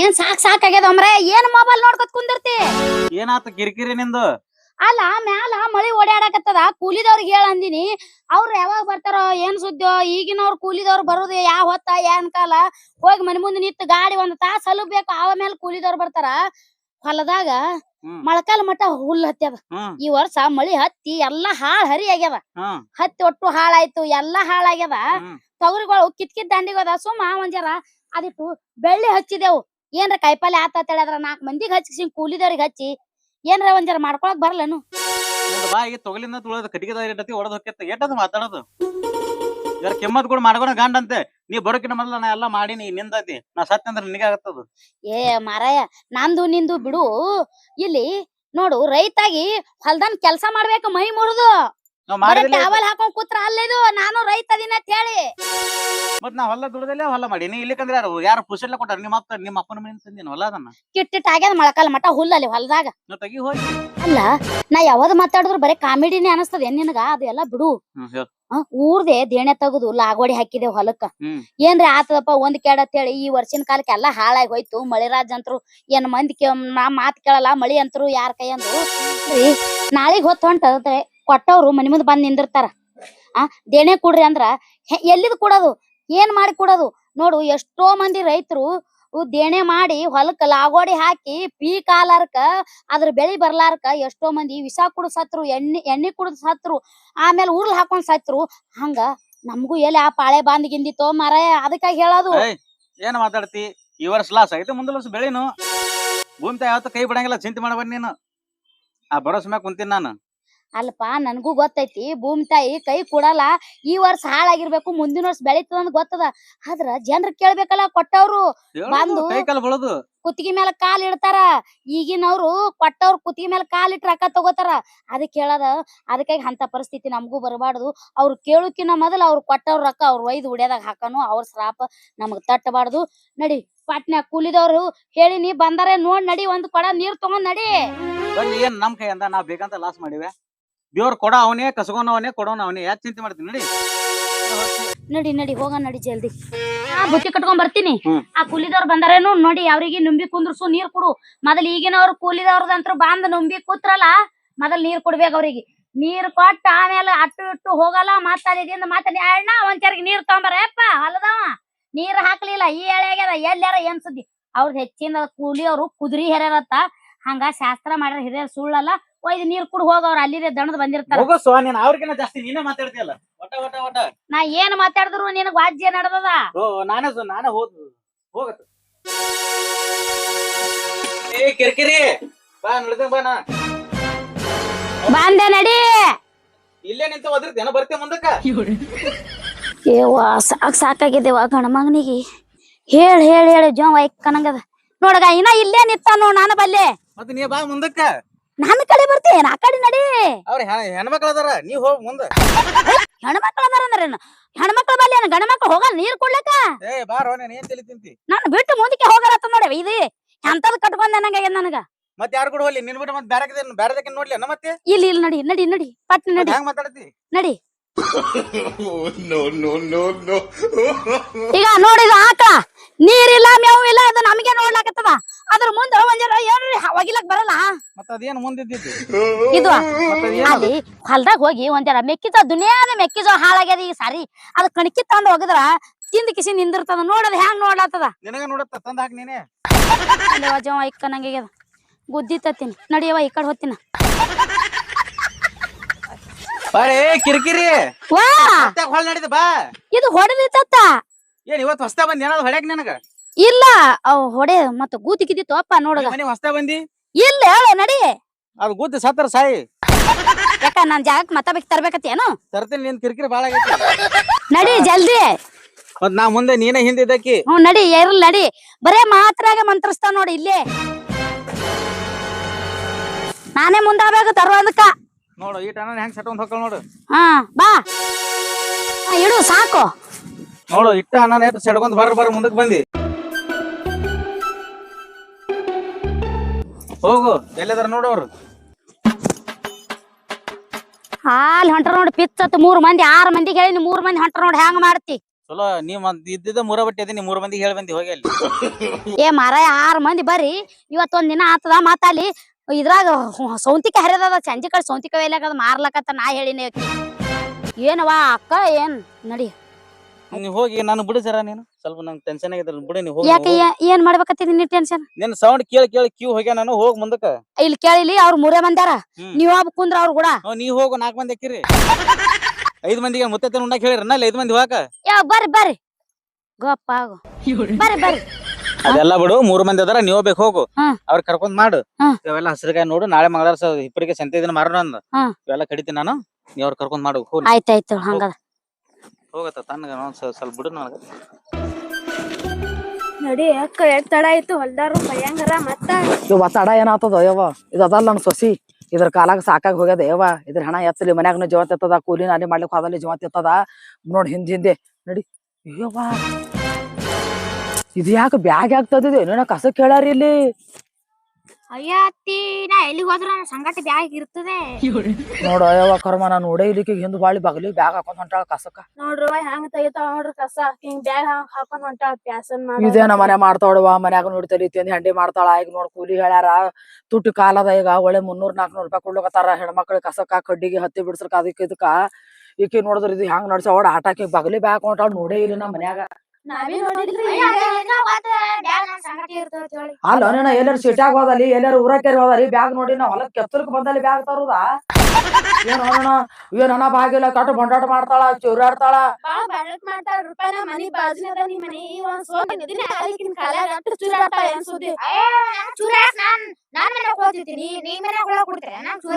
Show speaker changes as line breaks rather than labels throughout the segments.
ಏನ್ ಸಾಕ್ ಸಾಕಾಗ್ಯದ ಒಮ್ರೆ ಏನ್ ಮೊಬೈಲ್ ನೋಡ್ಕೊತ್ ಕುಂದಿರ್ತಿ?
ಏನಾತ ಕಿರಿಕಿರಿ ನಿಂದು?
ಅಲ್ಲ ಮ್ಯಾಲ ಮಳಿ ಓಡಾಡಕತ್ತದ ಕೂಲಿದವ್ರಿಗೆ ಹೇಳ ಅಂದಿನಿ. ಅವ್ರು ಯಾವಾಗ ಬರ್ತಾರೋ ಏನ್ ಸುದ್ದಿಯೋ? ಈಗಿನವ್ರ ಕೂಲಿದವ್ರು ಬರೋದು ಯಾವ ಹೊತ್ತ ಏನ್ ಕಾಲ ಹೋಗಿ ಮನೆ ಮುಂದೆ ನಿಂತು ಗಾಡಿ ಒಂದ್ ತಾಸ್ ಆವ ಮೇಲೆ ಕೂಲಿದವ್ರು ಬರ್ತಾರ. ಹೊಲದಾಗ ಮಳಕಾಲ ಮಟ್ಟ ಹುಲ್ಲು ಹತ್ಯದ. ಈ ವರ್ಷ ಮಳಿ ಹತ್ತಿ ಎಲ್ಲಾ ಹಾಳ್ ಹರಿ ಆಗ್ಯದ ಹತ್ತಿ ಒಟ್ಟು ಹಾಳಾಯ್ತು ಎಲ್ಲಾ ಹಾಳಾಗ್ಯದ ತೊಗರಿಗಳು ಕಿತ್ಕಿತ್ ದಂಡಿಗೋದ ಸುಮ್ಮ ಒಂದ್ ಜರ ಅದಿಟ್ಟು ಬೆಳ್ಳಿ ಹಚ್ಚಿದೆವು. ಏನ್ರ ಕಾಯಿಪಲ್ಲೆ ಆತ ಹೇಳಿದ್ರ ನಾಲ್ಕ್ ಮಂದಿಗೆ ಹಚ್ಚಿಸಿ ಕೂಲಿದವ್ರಿಗೆ ಹಚ್ಚಿ ಏನ್ರ ಒಂದ್ ಜರ ಮಾಡ್ಕೊಳಕ್ ಬರ್ಲನು?
ನಿಂದು ಬಾಯಿಗೆ ತೊಗಲಿಂದ ತುಳದ ಕಟ್ಟಿಗೆದ ಇಟ್ಟತಿ ಹೊಡೆದ್ ಹೊಕ್ಕೆತ್ತ. ಎಟ್ಟದ ಮಾತಾಡೋದು? ಯಾರ ಕೆಮ್ಮತ್ ಕೂಡ ಮಾಡ್ಕೊಂಡ ಗಂಡಂತೆ. ನೀ ಬರೋಕಿನ ಮೊದಲ ನಾ ಎಲ್ಲಾ ಮಾಡೀನಿ ನಿಂದತಿ ನಾ ಸತ್ಯ ಅಂದ್ರೆ ನಿನಗೆ ಆಗತ್ತದು.
ಏ ಮಾರಾಯ ನಂದು ನಿಂದು ಬಿಡು. ಇಲ್ಲಿ ನೋಡು ರೈತಾಗಿ ಹೊಲ್ದನ್ ಕೆಲ್ಸ ಮಾಡ್ಬೇಕು ಮೈ ಮುರಿದು.
ನಾವ್ ಮಾಡಿದಿಲ್ಲ
ಹಾಕೊಂಡ್ ಕೂತ್ರ ಅಲ್ಲೇದು. ನಾನು ರೈತ ದಿನ ಅಂತ ಹೇಳಿ.
ಮತ್ ನಾ ಹೊಲ ದುಡ್ದಲ್ಲೇ ಹೊಲ ನೀ ಇಲ್ಲಿಕಂದ್ರೆ ಯಾರು ಯಾರು ಪುಷಲ್ಲ ಕೊಟ್ಟಾರ? ನಿಮ್ಮ ಅಪ್ಪ ನಿಮ್ಮ ಅಪ್ಪನ ಮನೆ ತಂದಿನ ಹೊಲ ಅದನ್ನ?
ಕಿಟ್ಟಿಟ್ ಆಗ್ಯದ ಮೊಳಕಾಲ ಮಟ ಹುಲ್ಲಲ್ಲಿ ಹೊಲದಾಗ.
ನಾ ತೆಗಿ ಹೋಗಿ.
ಅಲ್ಲ ನಾ ಯಾವ್ದು ಮಾತಾಡಿದ್ರು ಬರೀ ಕಾಮಿಡಿನೇ ಅನಸ್ತದ. ಏನ್ ನಿನಗ? ಅದೆಲ್ಲ ಬಿಡು.
ಹ್ಮ್ ಹೇಳ್.
ಆ, ಊರ್ದೆ ದೇಣೆ ತಗದು ಲಾಗೋಡಿ ಹಾಕಿದೆ ಹೊಲಕ್ಕ.
ಹ್ಮ್.
ಏನ್ರಿ ಆತದಪ್ಪ ಒಂದ್ ಕೆಡ ಹೇಳಿ ಈ ವರ್ಷಿನ ಕಾಲಕ್ಕೆ ಎಲ್ಲಾ ಹಾಳಾಗಿ ಹೋಯ್ತು. ಮಳಿರಾಜ್ ಅಂತರು ಏನ್ ಮಂದಿ ಕೇ ನಾ ಮಾತ್ ಕೇಳಲ್ಲ ಮಳಿ ಅಂತರು ಯಾರ ಕೈ ಅಂದ್ರು. ರೀ ನಾಳಿಗ್ ಹೊತ್ತು ಹೊಂಟದ್ರೆ ಕೊಟ್ಟವ್ರು ಮನಿ ಮುಂದ್ ಬಂದ್ ನಿಂದಿರ್ತಾರ. ಆ ದೇಣೆ ಕೊಡ್ರಿ ಅಂದ್ರ ಎಲ್ಲಿದ್ ಕೊಡೋದು? ಏನ್ ಮಾಡಿ ಕೊಡೋದು? ನೋಡು, ಎಷ್ಟೋ ಮಂದಿ ರೈತರು ದೇಣೆ ಮಾಡಿ ಹೊಲಕ್ಕ ಲಾಗೋಡಿ ಹಾಕಿ ಪೀಕ್ ಆಲಾರ್ಕ ಅದ್ರ ಬೆಳಿ ಬರ್ಲಾರ್ಕ ಎಷ್ಟೋ ಮಂದಿ ವಿಷ ಕುಡ್ದು ಸತ್ರು, ಎಣ್ಣೆ ಎಣ್ಣೆ ಕುಡ್ದು ಸತ್ರು, ಆಮೇಲೆ ಉರ್ಲ್ ಹಾಕೊಂಡ್ ಸತ್ರು. ಹಂಗ ನಮಗೂ ಎಲ್ಲಿ ಆ ಪಾಳೆ ಬಾಂದ್ ಗಿಂದಿತ್ತೋ ಮಾರಾಯ, ಅದಕ್ಕಾಗಿ ಹೇಳೋದು.
ಏನ್ ಮಾತಾಡ್ತಿ? ಈ ವರ್ಷ ಲಾಸ್ ಐತೆ ಮುಂದೆ ವರ್ಷ ಬೆಳಿನು. ಭೂಮಿ ಯಾವತ್ತ ಕೈ ಬಿಡಂಗಿಲ್ಲ, ಚಿಂತೆ ಮಾಡಬನ್ ನೀನು. ಆ ಭರೋಸೆ ಮ್ಯಾಗ ಕುಂತೀನಿ ನಾನು.
ಅಲ್ಪ ನನಗೂ ಗೊತ್ತೈತಿ. ಭೂಮಿ ತಾಯಿ ಕೈ ಕೊಡಲ್ಲ. ಈ ವರ್ಷ ಹಾಳಾಗಿರ್ಬೇಕು ಮುಂದಿನ ವರ್ಷ ಬೆಳಿತದ ಅಂತ ಗೊತ್ತದ. ಆದ್ರ ಜನರ್ ಕೇಳ್ಬೇಕಲ್ಲ ಕೊಟ್ಟವ್ರು. ಬಂದು- ಕುತ್ತಿಗೆ ಮೇಲೆ ಕಾಲ್ ಇಡ್ತಾರ. ಈಗಿನವ್ರು ಕೊಟ್ಟವ್ರು ಕುತ್ತಿಗೆ ಮೇಲೆ ಕಾಲ್ ಇಟ್ರ ರೊಕ್ಕ ತಗೋತಾರ. ಅದಕ್ಕೆ ಹೇಳದ ಅದಕ್ಕಾಗಿ ಅಂತ ಪರಿಸ್ಥಿತಿ ನಮಗೂ ಬರಬಾರ್ದು. ಅವ್ರು ಕೇಳೋಕಿನ ಮೊದಲು ಅವ್ರು ಕೊಟ್ಟವ್ರ ರೊಕ್ಕ ಅವ್ರು ಒಯ್ದು ಉಡ್ಯದಾಗ ಹಾಕನು. ಅವ್ರ ಶ್ರಾಪ ನಮಗ್ ತಟ್ಟಬಾರ್ದು. ನಡಿ ಪಾಟ್ನ್ಯಾಗ ಕೂಲಿದವ್ರು ಹೇಳಿ ನೀ ಬಂದಾರೆ ನೋಡ್ ನಡಿ ಒಂದ್ ಕೊಡ ನೀರ್ ತಗೊಂಡ್ ನಡಿ.
ಏನ್ ನಮ್ ಕೈ ಅಂತ ನಾ ಬೇಕಂತ ಲಾಸ್ ಮಾಡಿವೆ? ದೇವ್ರ ಕೊಡ ಅವನೇ ಕಸಗೋನ ಅವನೇ ಕೊಡೋನ ಅವನೇ. ಯಾಕೆ ಚಿಂತೆ ಮಾಡ್ತೀನಿ ನೋಡಿ.
ನಡಿ ನಡಿ ಹೋಗ ನಡಿ ಜಲ್ದಿ. ಆ ಬುತ್ತಿ ಕಟ್ಕೊಂಡ್ ಬರ್ತೀನಿ. ಆ ಕೂಲಿದವ್ರು ಬಂದಾರೇನು ನೋಡಿ ಅವ್ರಿಗೆ ನಂಬಿ ಕುಂದ್ರಸು ನೀರ್ ಕೊಡು. ಮೊದಲ್ ಈಗಿನವ್ರು ಕೂಲಿದವ್ರದಂತ್ರ ಬಾಂದ್ ನಂಬಿ ಕೂತ್ರಲ್ಲ ಮೊದಲ್ ನೀರ್ ಕೊಡ್ಬೇಕು ಅವ್ರಿಗೆ. ನೀರ್ ಕೊಟ್ಟ ಆಮೇಲೆ ಅಟ್ಟು ಇಟ್ಟು ಹೋಗಲ್ಲ ಮತ್ತ ಮಾತಾಡಿ ಅಣ್ಣ ಒಂದ್ ಒಂಚರಿಗೆ ನೀರ್ ತಗೊಂಬರಪ್ಪ ಹೊಲದವ. ನೀರ್ ಹಾಕ್ಲಿಲ್ಲ ಈ ಎಳೆಗ್ಯದ ಎಲ್ಲಾರ ಏನ್ ಸುದ್ದಿ? ಅವ್ರದ್ ಹೆಚ್ಚಿನ ಕೂಲಿಯವ್ರು ಕುದುರಿ ಹೆರತ್ತ ಹಂಗ ಶಾಸ್ತ್ರ ಮಾಡ್ಯಾರ ಹಿರಿಯರ್ ಸುಳ್ಳಲ್ಲ. ಒಯ್ದು ನೀರ್ ಕುಡ್ ಹೋಗವ್ರ ಅಲ್ಲಿದೆ ದಣದ್ ಬಂದಿರ್ತಾರ.
ಹೋಗೋ ಸ್ವ ನೀನ್ ಅವ್ರಿಗಿನ್ನ ಜಾಸ್ತಿ ನೀನೇ ಮಾತಾಡ್ತೀಯಲ್ಲ. ಒಟ್ಟ ಒಟ್ಟ ಒಟ್ಟ.
ನಾ ಏನ್ ಮಾತಾಡಿದ್ರು ನಿನಗ್ ವಾಜ್ಯ ನಡ್ದದ?
ಓ ನಾನೇ ಸ್ವ- ನಾನೇ ಹೋದ್ ಹೋಗತ್ತ ಏ ಕಿರಿಕಿರಿ ಬಾ ನೋಡಿದ ಬಾ ನಾ.
ಬಂದೆ ನಡಿ.
ಇಲ್ಲೇ ನಿಂತ ಒದರ್ತೀನ ಬರ್ತೀಯ ಮುಂದಕ್ಕ?
ಏವ್ವ ಸಾಕ್ ಸಾಕಾಗಿದ್ದೇವ ಗಣ ಮಗನಿಗೆ. ಹೇಳ್ ಹೇಳ್ ಹೇಳಿ ಜೋವ ಕನಂಗದ. ನೋಡಗ ಇನ್ನ ಇಲ್ಲೇ ನಿತ್ತ ನೋಡ್ ನಾನು ಬಲ್ಲೆ.
ಮತ್ತೆ ನೀ ಬಾ ಮುಂದಕ್ಕ.
ನನ್ನ ಕಡೆ ಬರ್ತೇನ ಆ ಕಡೆ ನಡಿ.
ಅವ್ರ ಹೆಣ್ಮಕ್ಳ ಅದಾರ ನೀ ಹೋಗ್ ಮುಂದ.
ಹೆಣ್ಮಕ್ಳ ಅದಾರ ಅಂದ್ರೇನು? ಹೆಣ್ಮಕ್ಳ ಬಲ್ಲಿ ಏನ್ ಗಂಡ ಮಕ್ಳು ಹೋಗಲ್ಲ ನೀರ್ ಕೊಡ್ಲಕ್ಕ?
ಏ ಬಾರೋ ನೀನ್ ಏನ್ ತಲಿ ತಿಂತಿ?
ನಾನು ಬಿಟ್ಟು ಮುಂದಕ್ಕೆ ಹೋಗಲತ್ತ ನೋಡಿ ಇದು ಎಂತದ್ ಕಟ್ಕೊಂಡ್ ನಂಗಾಗ್ಯದ ನನಗ?
ಮತ್ತೆ ಯಾರು ಕೂಡ ಹೋಗ್ಲಿ ನಿನ್ ಬಿಟ್ಟು ಮತ್ತೆ ಬೇರೆ ಬೇರೆದಕ್ಕೆ ನೋಡ್ಲಿ ಮತ್ತೆ?
ಇಲ್ಲಿ ಇಲ್ಲಿ ನಡಿ ನಡಿ ನಡಿ ಪಟ್ ನಡಿ.
ಹೆಂಗ್ ಮಾತಾಡತಿ?
ನಡಿ. ಈಗ ನೋಡಿದ ಆಕಳ ನೀರಿಲ್ಲ ಮೇವು ಇಲ್ಲ ಅದು ನಮಗೆ ನೋಡ್ಲಾಕತ್ತದ. ಅದ್ರ ಮುಂದ ಒಂದ್ ಜರ ಏನ್ರಿ ಒಗಿಲಕ್ ಬರಲ್ಲ.
ಮತ್ತ ಅದೇನ್ ಮುಂದಿದ್ದಿದ್ದು
ಇದು ಅಲ್ಲಿ ಹೊಲ್ದಾಗ ಹೋಗಿ ಒಂದ್ ಮೆಕ್ಕಿಜೋ ದುನಿಯಾದ ಮೆಕ್ಕಿಜೋ ಹಾಳಾಗ್ಯದ ಈ ಸಾರಿ. ಅದ್ ಕಣಕಿ ತಂದ್ ಹೋಗಿದ್ರ ತಿಂದ ಕಿಸಿ ನಿಂದಿರ್ತದ. ನೋಡದ್ ಹ್ಯಾಂಗ್ ನೋಡ್ಲಾತದ.
ನಿನಗ ನೋಡತ್ತ ತಂದ ಹಾಕ್ ನೀನೆ.
ಅಲ್ಲವ ಜವ ಇಕ್ಕ ನಂಗೆ ಗುದ್ದಿ ತತ್ತೀನಿ. ನಡಿಯವ ಈ ಕಡೆ ಹೋಗ್ತೀನ.
ಬಾರೇ ಕಿರಿಕಿರಿ.
ವಾ.
ಮತ್ತೆ ಹೊಳ್ ನಡಿದ ಬಾ.
ಇದು ಹೊಡೆದಿತ್ತ
ಏನ್ ಇವತ್ ಹೊಸ್ತಾ ಬಂದ್? ಏನಾದ್ರು ಹೊಡ್ಯಾಕ ನಿನಗ?
ಇಲ್ಲ ಅವ್ ಹೊಡೆ ಮತ್ತ ಗೂತಿ ಕಿದ್ದಿತ್ತು ಅಪ್ಪ ನೋಡದ.
ಮನೆ ಹೊಸ್ತಾ ಬಂದಿ?
ಇಲ್ಲ ಹೇಳ ನಡಿ.
ಅದು ಗುದ್ದ ಸತ್ತರ ಸಾಯಿ.
ಯಾಕ ನಾನ್ ಜಾಗಕ್ ಮತ್ತ ಬೇಕ್ ತರ್ಬೇಕತ್ತೇನು
ತರ್ತೀನಿ ನಿನ್ ಕಿರಿಕಿರಿ ಬಾಳ ಆಗೈತಿ.
ನಡಿ ಜಲ್ದಿ.
ಮತ್ ನಾ ಮುಂದೆ ನೀನೇ ಹಿಂದಿದ್ದಕ್ಕಿ.
ಹ್ಞೂ ನಡಿ ಇರ್ಲಿ ನಡಿ. ಬರೇ ಮಾತ್ರಾಗ ಮಂತ್ರಸ್ತಾವ ನೋಡಿ ಇಲ್ಲಿ. ನಾನೇ ಮುಂದಾಗಬೇಕು ತರುವಂದಕ್ಕ.
ನೋಡು ಈ ಟನ ಹೆಂಗ್ ಸೆಟ್ಕೊಂಡ್ ಹೋಗ್ಕಲ್ ನೋಡು.
ಹಾ ಬಾ. ಇಡು ಸಾಕು.
ನೋಡು ಇಟ್ಟ ಅನ್ನ ಎಷ್ಟು ಸೆಡ್ಕೊಂಡ್ ಬರ್ ಬರ್ ಮುಂದಕ್ ಬಂದಿ. ಹೋಗು ಎಲ್ಲದಾರ ನೋಡೋರು
ಹಾಲ್ ಹೊಂಟ್ರ ನೋಡಿ ಪಿಚ್ಚತ್ ಮೂರ್ ಮಂದಿ ಆರ್ ಮಂದಿಗೆ ಹೇಳಿ ಮೂರ್ ಮಂದಿ ಹೊಂಟ್ರ ನೋಡಿ ಹೆಂಗ್ ಮಾಡ್ತಿ?
ಚಲೋ ನೀವ್ ಮತ್ತ್ ಇದ್ದಿದ್ದ ಮೂರ ಬಟ್ಟೆ ಇದೀನಿ ನೀ ಮೂರ್ ಮಂದಿಗೆ ಹೇಳಿ ಬಂದಿ ಹೋಗಿ ಅಲ್ಲಿ.
ಏ ಮಾರಾಯ ಆರ್ ಮಂದಿ ಬರ್ರಿ. ಇವತ್ತೊಂದ್ ದಿನ ಆತದ ಮತ್ತ ಅಲ್ಲಿ ಇದ್ರಾಗ ಸೌಂತಿಕ ಹರಿದದ ಸಂಜೆ ಕಡೆ ಸೌಂತಿಕ ಅದ ಮಾರ್ಲಕತ್ತ ನಾ ಹೇಳಿನಿ ಏನವಾ ಅಕ್ಕ ಏನ್? ನಡಿ.
ನೀ ಹೋಗಿ ನಾನು ಬಿಡು ಜರ ನೀನು. ಸ್ವಲ್ಪ ನಂಗೆ ಟೆನ್ಷನ್ ಆಗಿದೆ ಬಿಡು ನೀ ಹೋಗಿ
ಯಾಕೆ ಏ- ಏನ್ ಮಾಡ್ಬೇಕತ್ತೀನಿ ನೀ ಟೆನ್ಷನ್
ನಿನ್ ಸೌಂಡ್ ಕೇಳಿ ಕೇಳಿ ಕ್ಯೂ ಹೋಗ್ಯ ನಾನು ಹೋಗ್ ಮುಂದಕ್ಕ.
ಇಲ್ಲಿ ಕೇಳಿಲಿ ಅವ್ರ ಮೂರೇ ಮಂದ್ಯಾರ.
ಹ್ಮ್.
ನೀವ್ ಒಬ್ಬ ಕುಂದ್ರ ಅವ್ರ ಕೂಡ.
ನೀ ನೀವ್ ಹೋಗು ನಾಕ್ ಮಂದಿ ಹಾಕಿರಿ ಐದ್ ಮಂದಿಗೆ ಮುತ್ತೈತೆ ಉಣ್ಣಾಕ್ ಹೇಳಿರನ್ನ ಅಲ್ಲಿ ಐದ್ ಮಂದಿ ಹೋಗಾಕ.
ಯಾ ಬರ್ರಿ ಬರ್ರಿ. ಗೊಪ್ಪ ಆಗು. ಬರ್ರಿ ಬರ್ರಿ.
ಅದೆಲ್ಲ ಬಿಡು ಮೂರ್ ಮಂದಿ ಅದಾರ ನೀವ್ ಬೇಕು ಹೋಗು. ಅವ್ರ ಕರ್ಕೊಂಡ್ ಮಾಡು. ಇವೆಲ್ಲ ಹಸಿರುಗಾಯಿ ನೋಡು ನಾಳೆ ಮಂಗಳವಾರ ಇಬ್ಬರಿಗೆ ಸಂತೆ ದಿನ ಮಾರೋಣ ಅಂದ. ಇವೆಲ್ಲ ಕಡಿತೀನಿ ನಾನು ನೀವ್ ಅವ್ರ ಕರ್ಕೊಂಡ್ ಮಾಡು
ಆಯ್ತಾಯ್ತು ಹಂಗ.
ಹೋಗತ್ತ ತಣ್ಣಗ ಸ್ವಲ್ಪ ಬಿಡು ನನಗ.
ನಡಿ ಅಕ್ಕ ಎಷ್ಟ್ ತಡ ಆಯ್ತು? ಹೊಲ್ದಾರು ಬಯ್ಯಂಗರ ಮತ್ತ?
ಇವ್ ತಡ ಏನಾಗ್ತದ ಯವ್ವ? ಇದು ಅದಲ್ಲ ನನ್ ಸೊಸಿ. ಇದ್ರ ಕಾಲಾಗ ಸಾಕಾಗಿ ಹೋಗ್ಯದ ಯವ್ವ. ಇದ್ರ ಹಣ ಎತ್ತಲಿ ಮನ್ಯಾಗನು ಜೀವತ್ ಇರ್ತದ ಕೂಲಿ ನಾನೇ ಮಾಡ್ಲಿಕ್ಕೆ ಹೋದಲ್ಲಿ ಜೀವತ್ ಇರ್ತದ ನೋಡ್ ಹಿಂದ್ ಹಿಂದೆ ನಡಿ. ಯವ್ವ. ಇದು ಯಾಕೆ ಬ್ಯಾಗ್ ಆಗ್ತದಿದೆ ಏನೋ ಕಸ ಕೇಳಾರಿ ಇಲ್ಲಿ.
ಅಯ್ಯ ಅತ್ತಿ ನಾ ಎಲ್ಲಿಗ್ ಹೋದ್ರ ಸಂಗತಿ ಬ್ಯಾಗ್ ಇರ್ತದೆ.
ನೋಡ ಅಯ್ಯವ ಕರ್ಮ ನಾನು ನೋಡೇ ಇಲ್ಲಿಕ್ಕೆ ಹಿಂದ್ ಬಾಳಿ ಬಗಲಿ ಬ್ಯಾಗ್ ಹಾಕೊಂಡ್ ಹೊಂಟಾಳ ಕಸಕ್ಕ.
ನೋಡ್ರಿ ಹೆಂಗ್ ತೆಗಿತಾಳ ನೋಡ್ರಿ ಕಸ. ಹಿಂಗ್ ಬ್ಯಾಗ್ ಹಾಕೊಂಡ್ ಹೊಂಟಾಳ ಪ್ಯಾಸನ್ ಮಾಡಿ.
ಇದೇನ ಮನೆ ಮಾಡ್ತಾವಡವ ಮನ್ಯಾಗ ನೋಡಿ ತಿಂದು ಹಂಡಿ ಮಾಡ್ತಾಳ ಈಗ ನೋಡ್ ಕೂಲಿ ಹೇಳ್ಯಾರ. ತುಟ್ಟಿ ಕಾಲದ ಈಗ ಒಳ್ಳೆ ಮುನ್ನೂರ್ ನಾಲ್ಕನೂರ್ ರೂಪಾಯಿ ಕೊಡ್ಲಕತ್ತಾರ ಹೆಣ್ಮಕ್ಳಿಗೆ ಕಸಕ್ಕ ಕಡ್ಡಿಗೆ ಹತ್ತಿ ಬಿಡ್ಸಕ್ ಅದಕ್ಕೆ ಇದಕ್ಕ. ಈಕಿ ನೋಡಿದ್ರ ಇದು ಹೆಂಗ್ ನಡ್ಸಾವಡ ಆಟಾಕಿ ಬಗಲಿ ಬ್ಯಾಗ್ ಹೊಂಟಾಳ ನೋಡೇ ಇಲ್ಲ ನಮ್ಮ ಮನ್ಯಾಗ. ಅಲ್ಲ ನೀನ ಎಲ್ಲಾರು ಸಿಟ್ಯಾಗ ಹೋದಲ್ಲಿ ಎಲ್ಲಾರು ಊರಕ್ಕೆ ಹೋದಲ್ಲಿ ಬ್ಯಾಗ್ ನೋಡಿ ನಾವು ಹೊಲಕ್ ಕೆತ್ತಲ್ಕ್ ಬಂದಲ್ಲಿ ಬ್ಯಾಗ್ ತರುದ? ಏನ್ ನೋಡೋಣ ಏನ್ ಹಣ ಬಾಗಿಲ್ಲ ಕಟ್ಟು ಬಂಡಾಟ ಮಾಡ್ತಾಳ ಚೂರಾಡ್ತಾಳ?
ಬಾ ಬಡಟ್ ಮಾಡ್ತಾಳ ರೂಪಾಯಿನ ಮನಿ ಬಾಜು ಅದ ನಿಮ್ ಮನಿ ಒಂದ್ ಸೋಪ್ ನಿದಿನ ಆಲಿಕಿನ್ ಕಾಲಾಗ ಅಟ್ಟು ಚೂರಾಡ್ತಾಳ ಏನ್ ಸುದ್ದಿ?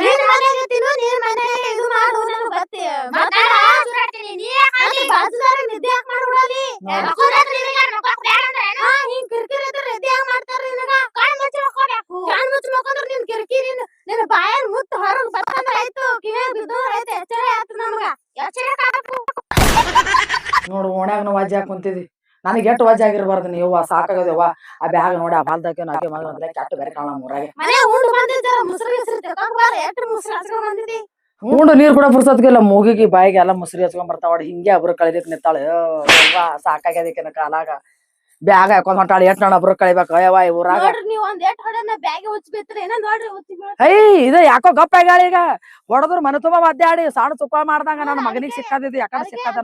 ನೀನ್ ಮನ್ಯಾಗ ತಿನ್ನು ನೀನ್ ಮನ್ಯಾಗ ಇದು ಮಾಡು ನನಗ್ ಗೊತ್ತಿ ಅಲ್ಲಿ ಬಾಜುದಾರ ನಿದ್ದೆ ಯಾಕ್ ಮಾಡ್ಬಿಡಲಿ ಹಾ ಹಿಂಗ್ ಕಿರಿಕಿರಿ ಇದ್ರ ನಿದ್ದೆ ಯಾಕ್ ಮಾಡ್ತಾರ ನಿನಗ? ಕಣ್ ಮುಚ್ಚಿ ಮಕ್ಕೋಬೇಕು ಕಣ್ ಮುಚ್ಚಿ ಮಕ್ಕೊಂಡ್ರ ನಿನ್ ಕಿರಿಕಿರಿ ನಿನ್ನ ಬಾಯನ್ ಮುತ್ತ ಹೊರಗ್ ಬರ್ತಂದ್ರ ಆಯ್ತು ಕಿವ್ಯಾಗ ಬಿದ್ದೋದ್ರ ಆಯ್ತು ಎಚ್ಚರ ಆಯ್ತು ನಮಗ. ಎಚ್ಚರ
ನೋಡು ಓಣ್ಯಾಗ ನಾವು ವಜ್ಜೆ ಕುಂತಿದಿ ನನಗೆ ಎಷ್ಟು ವಾಜಿ ಆಗಿರ್ಬಾರ್ದು ನೀವು ಸಾಕಾಗದೇವ ಆ ಬ್ಯಾಗ್ ನೋಡಿ ಆ ಬಾಲ್ದಾಕೆ ನಾಕೆ ಮಗ ಅಂದ್ರೆ ಕೆಟ್ಟ ಬೇರೆ ಕಾಣ ಮೂರಾಗೆ
ಮನೆ ಉಂಡು ಬಂದಿದ್ದಾರ ಮುಸ್ರಿ ಹೆಸರು ತಿಳ್ಕೊಂಡ್ ಬಾರ ಎಷ್ಟು ಮುಸ್ರಿ ಹಚ್ಕೊಂಡ್ ಬಂದಿದಿ
ಉಂಡು ನೀರ್ ಕೂಡ ಪುರ್ಸತ್ಗೆಲ್ಲ ಮೂಗಿಗೆ ಬಾಯಿಗೆ ಎಲ್ಲ ಮುಸ್ರಿ ಹಚ್ಕೊಂಡ್ ಬರ್ತಾವ ಹಿಂಗೆ ಒಬ್ರು ಕಳಿಲಿಕ್ ನಿತ್ತಾಳೆ ಸಾಕಾಗ್ಯದಕ್ಕೆ ಕಾಲಾಗ. ಬ್ಯಾಗ್ ಹಾಕೊಂಡ್ ಹೊಂಟಾಳ ಎಟ್ ನಾನು ಒಬ್ರು ಕಳಿಬೇಕು? ಊರಾಗ.
ನೋಡ್ರಿ ನೀವ್ ಒಂದ್ ಎಟ್ ಹೊಡೆನ ಬ್ಯಾಗ್ ನೋಡ್ರಿ
ಐ ಇದು ಯಾಕೋ ಗಪ್ಪ ಆಗ್ಯಾಳ ಈಗ? ಹೊಡೆದ್ರು ಮನೆ ತುಂಬಾ ಮದ್ದಾಡಿ ಸಾಣ ತುಪ್ಪ ಮಾಡ್ದಂಗ ನನ್ನ ಮಗನಿಗೆ ಸಿಕ್ಕದಿದ್ದು
ಯಾಕಂದ್ರೆ ಸಿಕ್ಕದ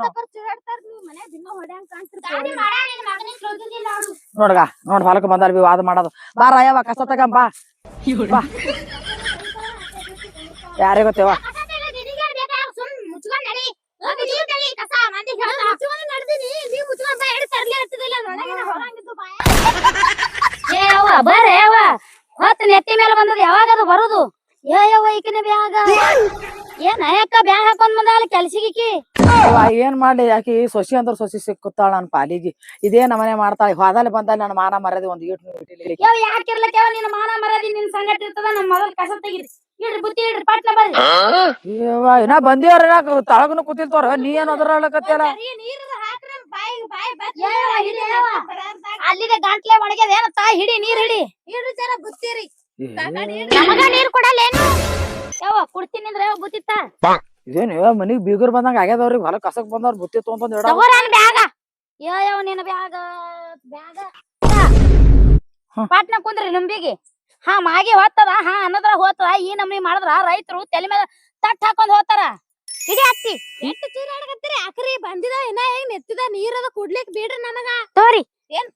ನೋಡ್ಗ ನೋಡ್ ಹೊಲಕ್ ಬಂದಾರ ಬಿ ವಾದ ಮಾಡೋದು. ಬಾರ ಯವ್ವ ಕಸ ತಗಂಬಾ ಬಾ. ಯಾರೇ ಗೊತ್ತೇವ
ಬರ್ರಿ ಹೊತ್ತ ನೆತ್ತಿ ಮೇಲೆ ಬಂದದ ಯಾವಾಗ ಅದು ಬರುದು? ಏ ಯವ್ವ ಈಕಿನ ಬ್ಯಾಗ. ಏನ್ ಬ್ಯಾಗ್ ಹಾಕೊಂಡ್ ಬಂದ ಅಲ್ಲಿ
ಅವ್ವ ಏನ್ ಮಾಡ್ಲಿ? ಯಾಕೆ ಸೊಸಿ ಅಂದ್ರ ಸೊಸಿ ಸಿಕ್ಕುತ್ತಾಳ ನನ್ ಪಾಲಿಗೆ. ಇದೇ ನಮನೆ ಮಾಡ್ತಾಳ. ಹೋದಲ್ಲಿ ಬಂದಲ್ಲಿ ನನ್ನ ಮಾನ ಮರ್ಯಾದೆ ಒಂದ್ ಈಟ್ ಇಟ್ಟಿಲ್ಲ
ಯಾವ ಯಾಕಿರ್ಲಕ್ಕ ನಿನ್ನ ಮಾನ ಮರದಿ ನಿನ್ ಸಂಗತಿ ಇರ್ತದ ನಮ್ಮ ಮೊದಲ್ ಕಸ ತೆಗಿರಿ. ಇಡ್ರಿ ಬುತ್ತಿ ಇಡ್ರಿ ಪಟ್ನ ಬರ್ರಿ.
ಅಯ್ಯವ್ವ ಇನ್ನ ಬಂದಿವ್ರ ತಳಗನು ಕೂತಿಲ್ತವ್ರ ನೀ ಏನ್ ಅದ್ರಲ್ಲಕತ್ತಿಯಲ್ಲ
ಏ ಯವ್ವ, ಹಿಡಿ ಯವ್ವ. ಅಲ್ಲಿದೆ ಗಂಟ್ಲೆ ಒಣಗ್ಯದ ಏನ ತಾಯಿ ಹಿಡಿ ನೀರ್ ಹಿಡಿ? ನಮಗ ನೀರ್ ಕೊಡಲ್ಲೇನು? ಯಾವ ಕುಡ್ತೀನಿ ಅಂದ್ರೆ ಯಾವ ಬುತ್ತಿತ್ತ
ಇದೇನ್ ಮನಿಗ್ ಬೀಗರ್ ಬಂದಂಗ ಆಗ್ಯದವ್ರಿಗೆ ಹೊಲ ಕಸಕ್ ಬಂದವ್ರ ಬುತ್ತಿ ತೊಗೊಂಡ್ ಇಡ
ತಗೋರನ್ ಬ್ಯಾಗ. ಯೋ ಯಾವ ನಿನ್ನ ಬ್ಯಾಗ. ಬ್ಯಾಗ. ಪಾಟ್ನ ಕುಂದ್ರಿ ಲುಂಬಿಗೆ ಹಾ ಮಾಗಿ ಹೋತದ ಹಾ ಅನ್ನದ್ರ ಹೋತದ ಈ ನಮ್ನಿ ಮಾಡಿದ್ರ ರೈತರು ತಲೆ ಮೇಲೆ ತಟ್ ಹಾಕೊಂಡ್ ಹೋತಾರ ಇಡಿ ಎಂಟು
ಎಷ್ಟು ಚೂರಾಡಕತ್ತೀರಿ ಅಕ್ರಿ ಬಂದಿದ ಇನ್ನ ಹೆಂಗ್ ನೆತ್ತಿದ ನೀರದ ಕುಡ್ಲಿಕ್ ಬಿಡ್ರಿ ನನಗ
ತೋರಿ.
ಏನ್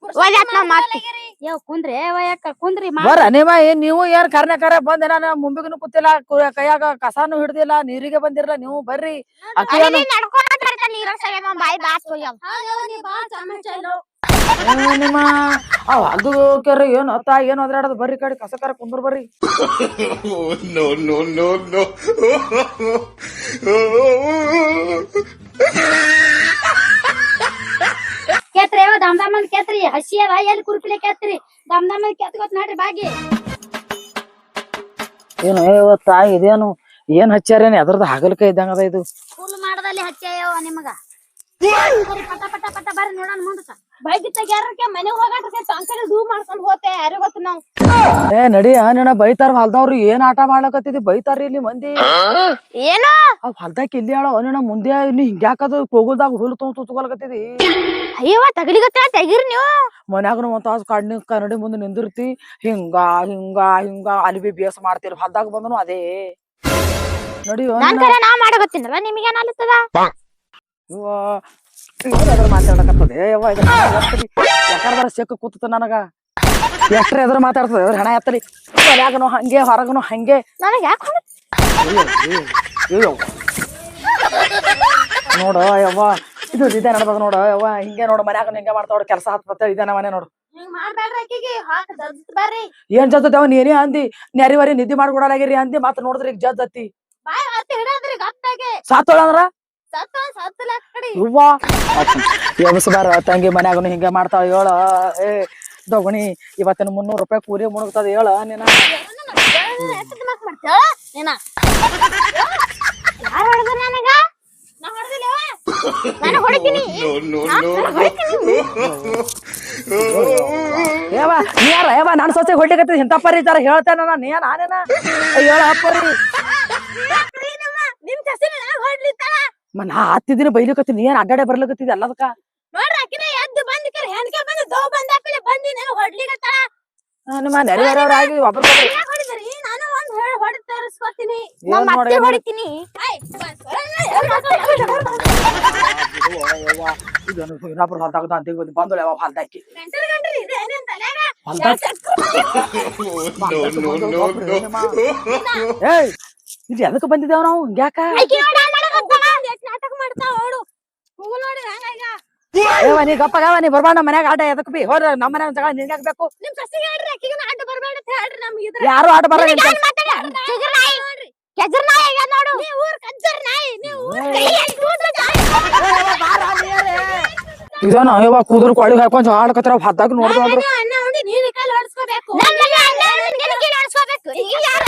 ನಾವ್ ಕುಂದ್ರಿ ಕುಂದ್ರಿ ಮಾ
ಬರ್ರ ನೀವ ಏನ್ ನೀವು ಏನ್ ಕರ್ನೆ ಕರೆ ಬಂದ್ ನಾನು ಮುಂಬಿಗನು ಕೂತಿಲ್ಲ ಕು- ಕೈಯಾಗ ಕಸಾನು ಹಿಡ್ದಿಲ್ಲ ನೀರಿಗೆ ಬಂದಿರಲ್ಲ ನೀವು ಬರ್ರಿ. ಅಕ್ಕಿ ಏನು
ಬಾಯಿ ಬಾಸ್ ಹೋಗ್ಯಾವ
ನೀ ಬಾ ಚಮಚ ಇಲ್ಲೋ.
ನಿಮ್ಮ ಅವ್ ಅದು ಕೆರೆ ಏನ್ ಅತ್ತ ಏನ್ ಅದ್ರಾಡದ್ ಬರ್ರಿ ಕಡೆ ಕಸ ಕರ ಕುಂದ್ರ ಬರ್ರಿ.
No no no no.
ಕೆತ್ರಿ ಯಾವ ದಮ್ ದಮ್ ಅಂತ ಕೆತ್ರಿ. ಹಸಿ ಅದ ಎಲ್ಲಿ ಕುರ್ಪಿಲೆ ಕೇತ್ರಿ. ದಮ್ ದಮ್ ಅಂತ ಕೆತ್ಕೋತ್ ನೋಡ್ರಿ ಬಾಗಿ.
ಏನು ತಾಯಿ ಇದೇನು? ಏನ್ ಹಚ್ಚಾರೇನು ಅದ್ರದ್ದು ಹಗಲಕ ಇದ್ದಂಗ ಅದ ಇದು.
ಫುಲ್ ಮಾಡದಲ್ಲಿ ಹಚ್ಚಾಯೋ ನಿಮಗ. ಬರ್ರಿ ಪಟ ಪಟ ಪಟ ಬರ್ರಿ ನೋಡೋಣ ಮುಂದಕ್ಕ.
ಬೈಕ್ ತೆಗ್ಯಾರಕ್ಕೆ ಮನೆಗ್ ಹೋಗಾಟಕ್ಕೆ ಸಂಕಲಿ ಡೂ ಮಾಡ್ಕೊಂಡ್ ಹೋತೆ ಯಾರಿಗ್ ಗೊತ್ತ ನಾವ್?
ಏ ನಡಿ ನಿನ್ನ ಬೈತಾರ ಹೊಲ್ದವ್ರು ಏನ್ ಆಟ ಮಾಡ್ಲಕತ್ತಿದಿ? ಬೈತಾರ ಇಲ್ಲಿ ಮಂದಿ.
ಏನೋ?
ಹೊಲ್ದಾಕ ಇಲ್ಲಿ ಹೇಳೋ ನಿನ್ನ ಮುಂದೆ ಇಲ್ಲಿ ಹಿಂಗ್ಯಾಕದು ಕೋಗುಲ್ದಾಗ ಹುಲ್ ತುಂಬ ತುತ್ಕೊಳಕತ್ತಿದಿ
ಅಯ್ಯವ ತಗಲಿಗತ್ತ ತೆಗಿರಿ ನೀವು.
ಮನ್ಯಾಗನು ಒಂದ್ ತಾಸು ಕಣ್ಣಿ ಕನ್ನಡಿ ಮುಂದೆ ನಿಂದಿರ್ತಿ. ಹಿಂಗ ಹಿಂಗ ಹಿಂಗ ಅಲ್ಲಿ ಬಿ ಬೇಸ್ ಮಾಡ್ತೀರಿ ಹೊಲ್ದಾಗ ಬಂದನು ಅದೇ. ನಡಿ
ನಾನ್ ಕರೆ ನಾ ಮಾಡಕತ್ತೀನಲ್ಲ ನಿಮಗೆ ಏನಾಗ್ತದ
ಎದ್ರ ಮಾತಾಡಕತ್ತದೆ? ಯವ್ವ ಯಾಕಂದ್ರ ಸೆಕ್ಕ ಕೂತದ ನನಗ. ಎಷ್ಟ್ರ ಎದ್ರ ಮಾತಾಡ್ತದ? ಹಣ ಎತ್ತಲಿ. ಮನ್ಯಾಗನು ಹಂಗೆ ಹೊರಗನು ಹಂಗೆ.
ನನಗೆ ಯಾಕೆ
ಅಯ್ಯೋ ನೋಡು ಯವ್ವ. ಇದು ಇದೇ ನಡ್ದದ ನೋಡು ಯವ್ವ. ಹಿಂಗೆ ನೋಡು ಮನ್ಯಾಗ ಹಿಂಗೆ ಮಾಡ್ತಾವ ಕೆಲಸ ಹತ್ತದ ಇದೇನ ಮನೆ ನೋಡು. ಏನ್ ಜದ್ದವ ನೀನೇ ಅಂದಿ ನೆರಿವರಿ ನಿದ್ದೆ ಮಾಡ್ಕೊಡಲಾಗಿರಿ ಅಂದಿ ಮತ್ತ ನೋಡಿದ್ರಿ ಈಗ ಸಾತೋಳ ಅಂದ್ರ? ಯವ್ವ ತಂಗಿ ಮನ್ಯಾಗನು ಹಿಂಗೆ ಮಾಡ್ತಾವ ಹೇಳ. ಏ ದೊಗಣಿ ಇವತ್ತಿನ ಮುನ್ನೂರು ರೂಪಾಯಿ ಕೂರಿ ಮುಣಗ್ತದ ಹೇಳ ನೀನ.
ನೀನ. ನಾನು
ಏವ ನೀ ಯಾರ? ಏವ ನಾನು ಸೊಸೆ ಹೊಡ್ಲಿಕತ್ತಿ ಜರ ಹೇಳ್ತೇನ ನೀ ನಾನೇನ? ಹೇಳ ಅಪ್ಪರಿ
ನಿಮ್ ಹೊಡ್ಲಿತ್ತಾಳ
ಮ ನಾ ಹತ್ತಿದಿನ ಬೈಲಿಕತ್ತಿ ನೀ ಏನ್ ಅಡ್ಡಾಡೆ ಬರ್ಲಿಕತ್ತಿದ್ ಅಲ್ಲದಕ್ಕ?
ನೋಡ್ರಿ ಆಕಿನ ಎದ್ದು ಬಂದ್ ಕರೆ ಹೆಣ್ಕೆ ಬಂದು ದೋ ಬಂದ ಆಕಡೆ ಬಂದಿ ನನಗ್ ಹೊಡ್ಲಿಕತ್ತಾಳ.
ನಿಮ್ಮ ನೆರೆಯವ್ರಾಗಿ ಒಬ್ರ
ಯಾಕ್ ಹೊಡಿದ್ರಿ ನಾನು ಒಂದ್ ಹೇಳಿ ತೋರಿಸ್ಕೊತೀನಿ. ಹೊಡಿತೀನಿ.
ಇನ್ನೊಬ್ರು ಹೊಲ್ದಾಗ ಬಂದು ಬಂದಳು ಯಾವ ಹೊಲ್ದಾಕಿ
ನಿನ್.
ಏಯ್ ಇದು ಎದಕ್ಕೆ ಬಂದಿದ್ದೇವ ನಾವು? ಹಿಂಗ್ಯಾಕ
ಆಕಿ ನೋಡ ಮಾಡಕತ್ತಾಳ ಎಷ್ಟ್ ನಾಟಕ ಮಾಡ್ತಾವ ನೋಡು ಹೂ ನೋಡಿ ಹಂಗ
ಏವ ನೀ ಗಪ್ಪಗವ ನೀ ಬರ್ಬಾರ್ದ ನಮ್ಮ ಮನ್ಯಾಗ ಆಟ ಎದಕ್ ಬಿ? ಹೋದ್ರ ನಮ್ಮ ಮನ್ಯಾಗ ಜಗಳ ನಿನ್ಗೆ
ನಿಮ್ ಸಸಿ ಹೇಳ್ರಿ ಅಕ್ಕಿಗೆ ಅಡ್ಡ ಬರ್ಬೇಡ ಅಂತ ಹೇಳ್ರಿ ನಮ್ಗೆ ಇದ್ರ.
ಯಾರು ಆಟ ಬರ
ಕೆಜರ್ ನಾಯಿ ನೋಡ್ರಿ. ಕೆಜರ್ ನಾಯಿ ಆಗ್ಯಾದ ನೋಡು. ನೀ ಊರ್ ಕಜ್ಜರ್ ನಾಯಿ ನೀ ಊರ್ ಕೈಯಲ್ಲಿ ಕೂಡ್ಲ
ಇದೇನ ಅಯ್ಯವ ಕೂದಲು ಕೊಳಿ ಹಾಕೊಂಡು ಆಡ್ಕತ್ತಾರ ಹದ್ದಾಗ ನೋಡ್ದು ಅಂದ್ರು
ನಾಯಿ. ಅಣ್ಣ ಉಂಡಿ ನೀನ್ ಕೈಲಿ ಹೊಡ್ಸ್ಕೊಬೇಕು. ನಮ್ಮನೆ ಅಣ್ಣ ಉಂಡಿ ನಿನ್ ಕೈಲಿ ಹೊಡ್ಸ್ಕೊಬೇಕು. ನೀ ಯಾರು?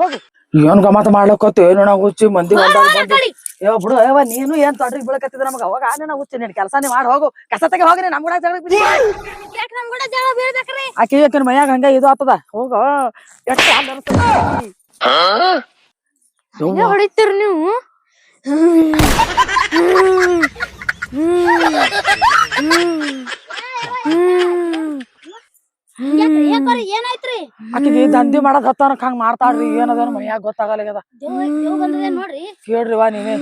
ಹೋಗು. ಏನ್ ಗಮತ ಮಾಡ್ಲಕತ್ತು ಏನು ನಾವು ಹುಚ್ಚಿ ಮಂದಿ ಹೊಲ್ದಾಗ ಬಂದು ಏ ಬಿಡು ಏವ ನೀನು ಏನ್ ತೊಡ್ರಿ ಬೀಳಕತ್ತಿದ ನಮಗ? ಅವಾಗ ನಾವು ಹುಚ್ಚಿ ನೀನ್ ಕೆಲಸನೇ ಮಾಡಿ ಹೋಗು. ಕಸ ತೆಗೆ ಹೋಗ್ರಿ ನಮ್ ಕೂಡ ಜಗಳ ಬಿಡಿ ಆಕಿ ಆಕಿನ ಮನ್ಯಾಗ ಹಂಗ ಇದು ಆತದ. ಹೋಗ. ಎಷ್ಟು ಹಾಲ್ ಅನ್ಸ್ತದ ಹ್ಮ್
ಹೊಡಿತೀರಿ ನೀವು? ಏನಾಯ್ತ್ರಿ?
ಆಕಿಗೆ ದಂಧಿ ಮಾಡಕ್ ಹತ್ತಾನಕ್ ಹಂಗ ಮಾಡ್ತಾಳ್ರಿ ಏನದ ಮನ್ಯಾಗ ಗೊತ್ತಾಗಲ್ಲ
ದೇವ್ ಬಂದದೆ ನೋಡ್ರಿ.
ಕೇಳ್ರಿ ವಾ
ನೀವೇ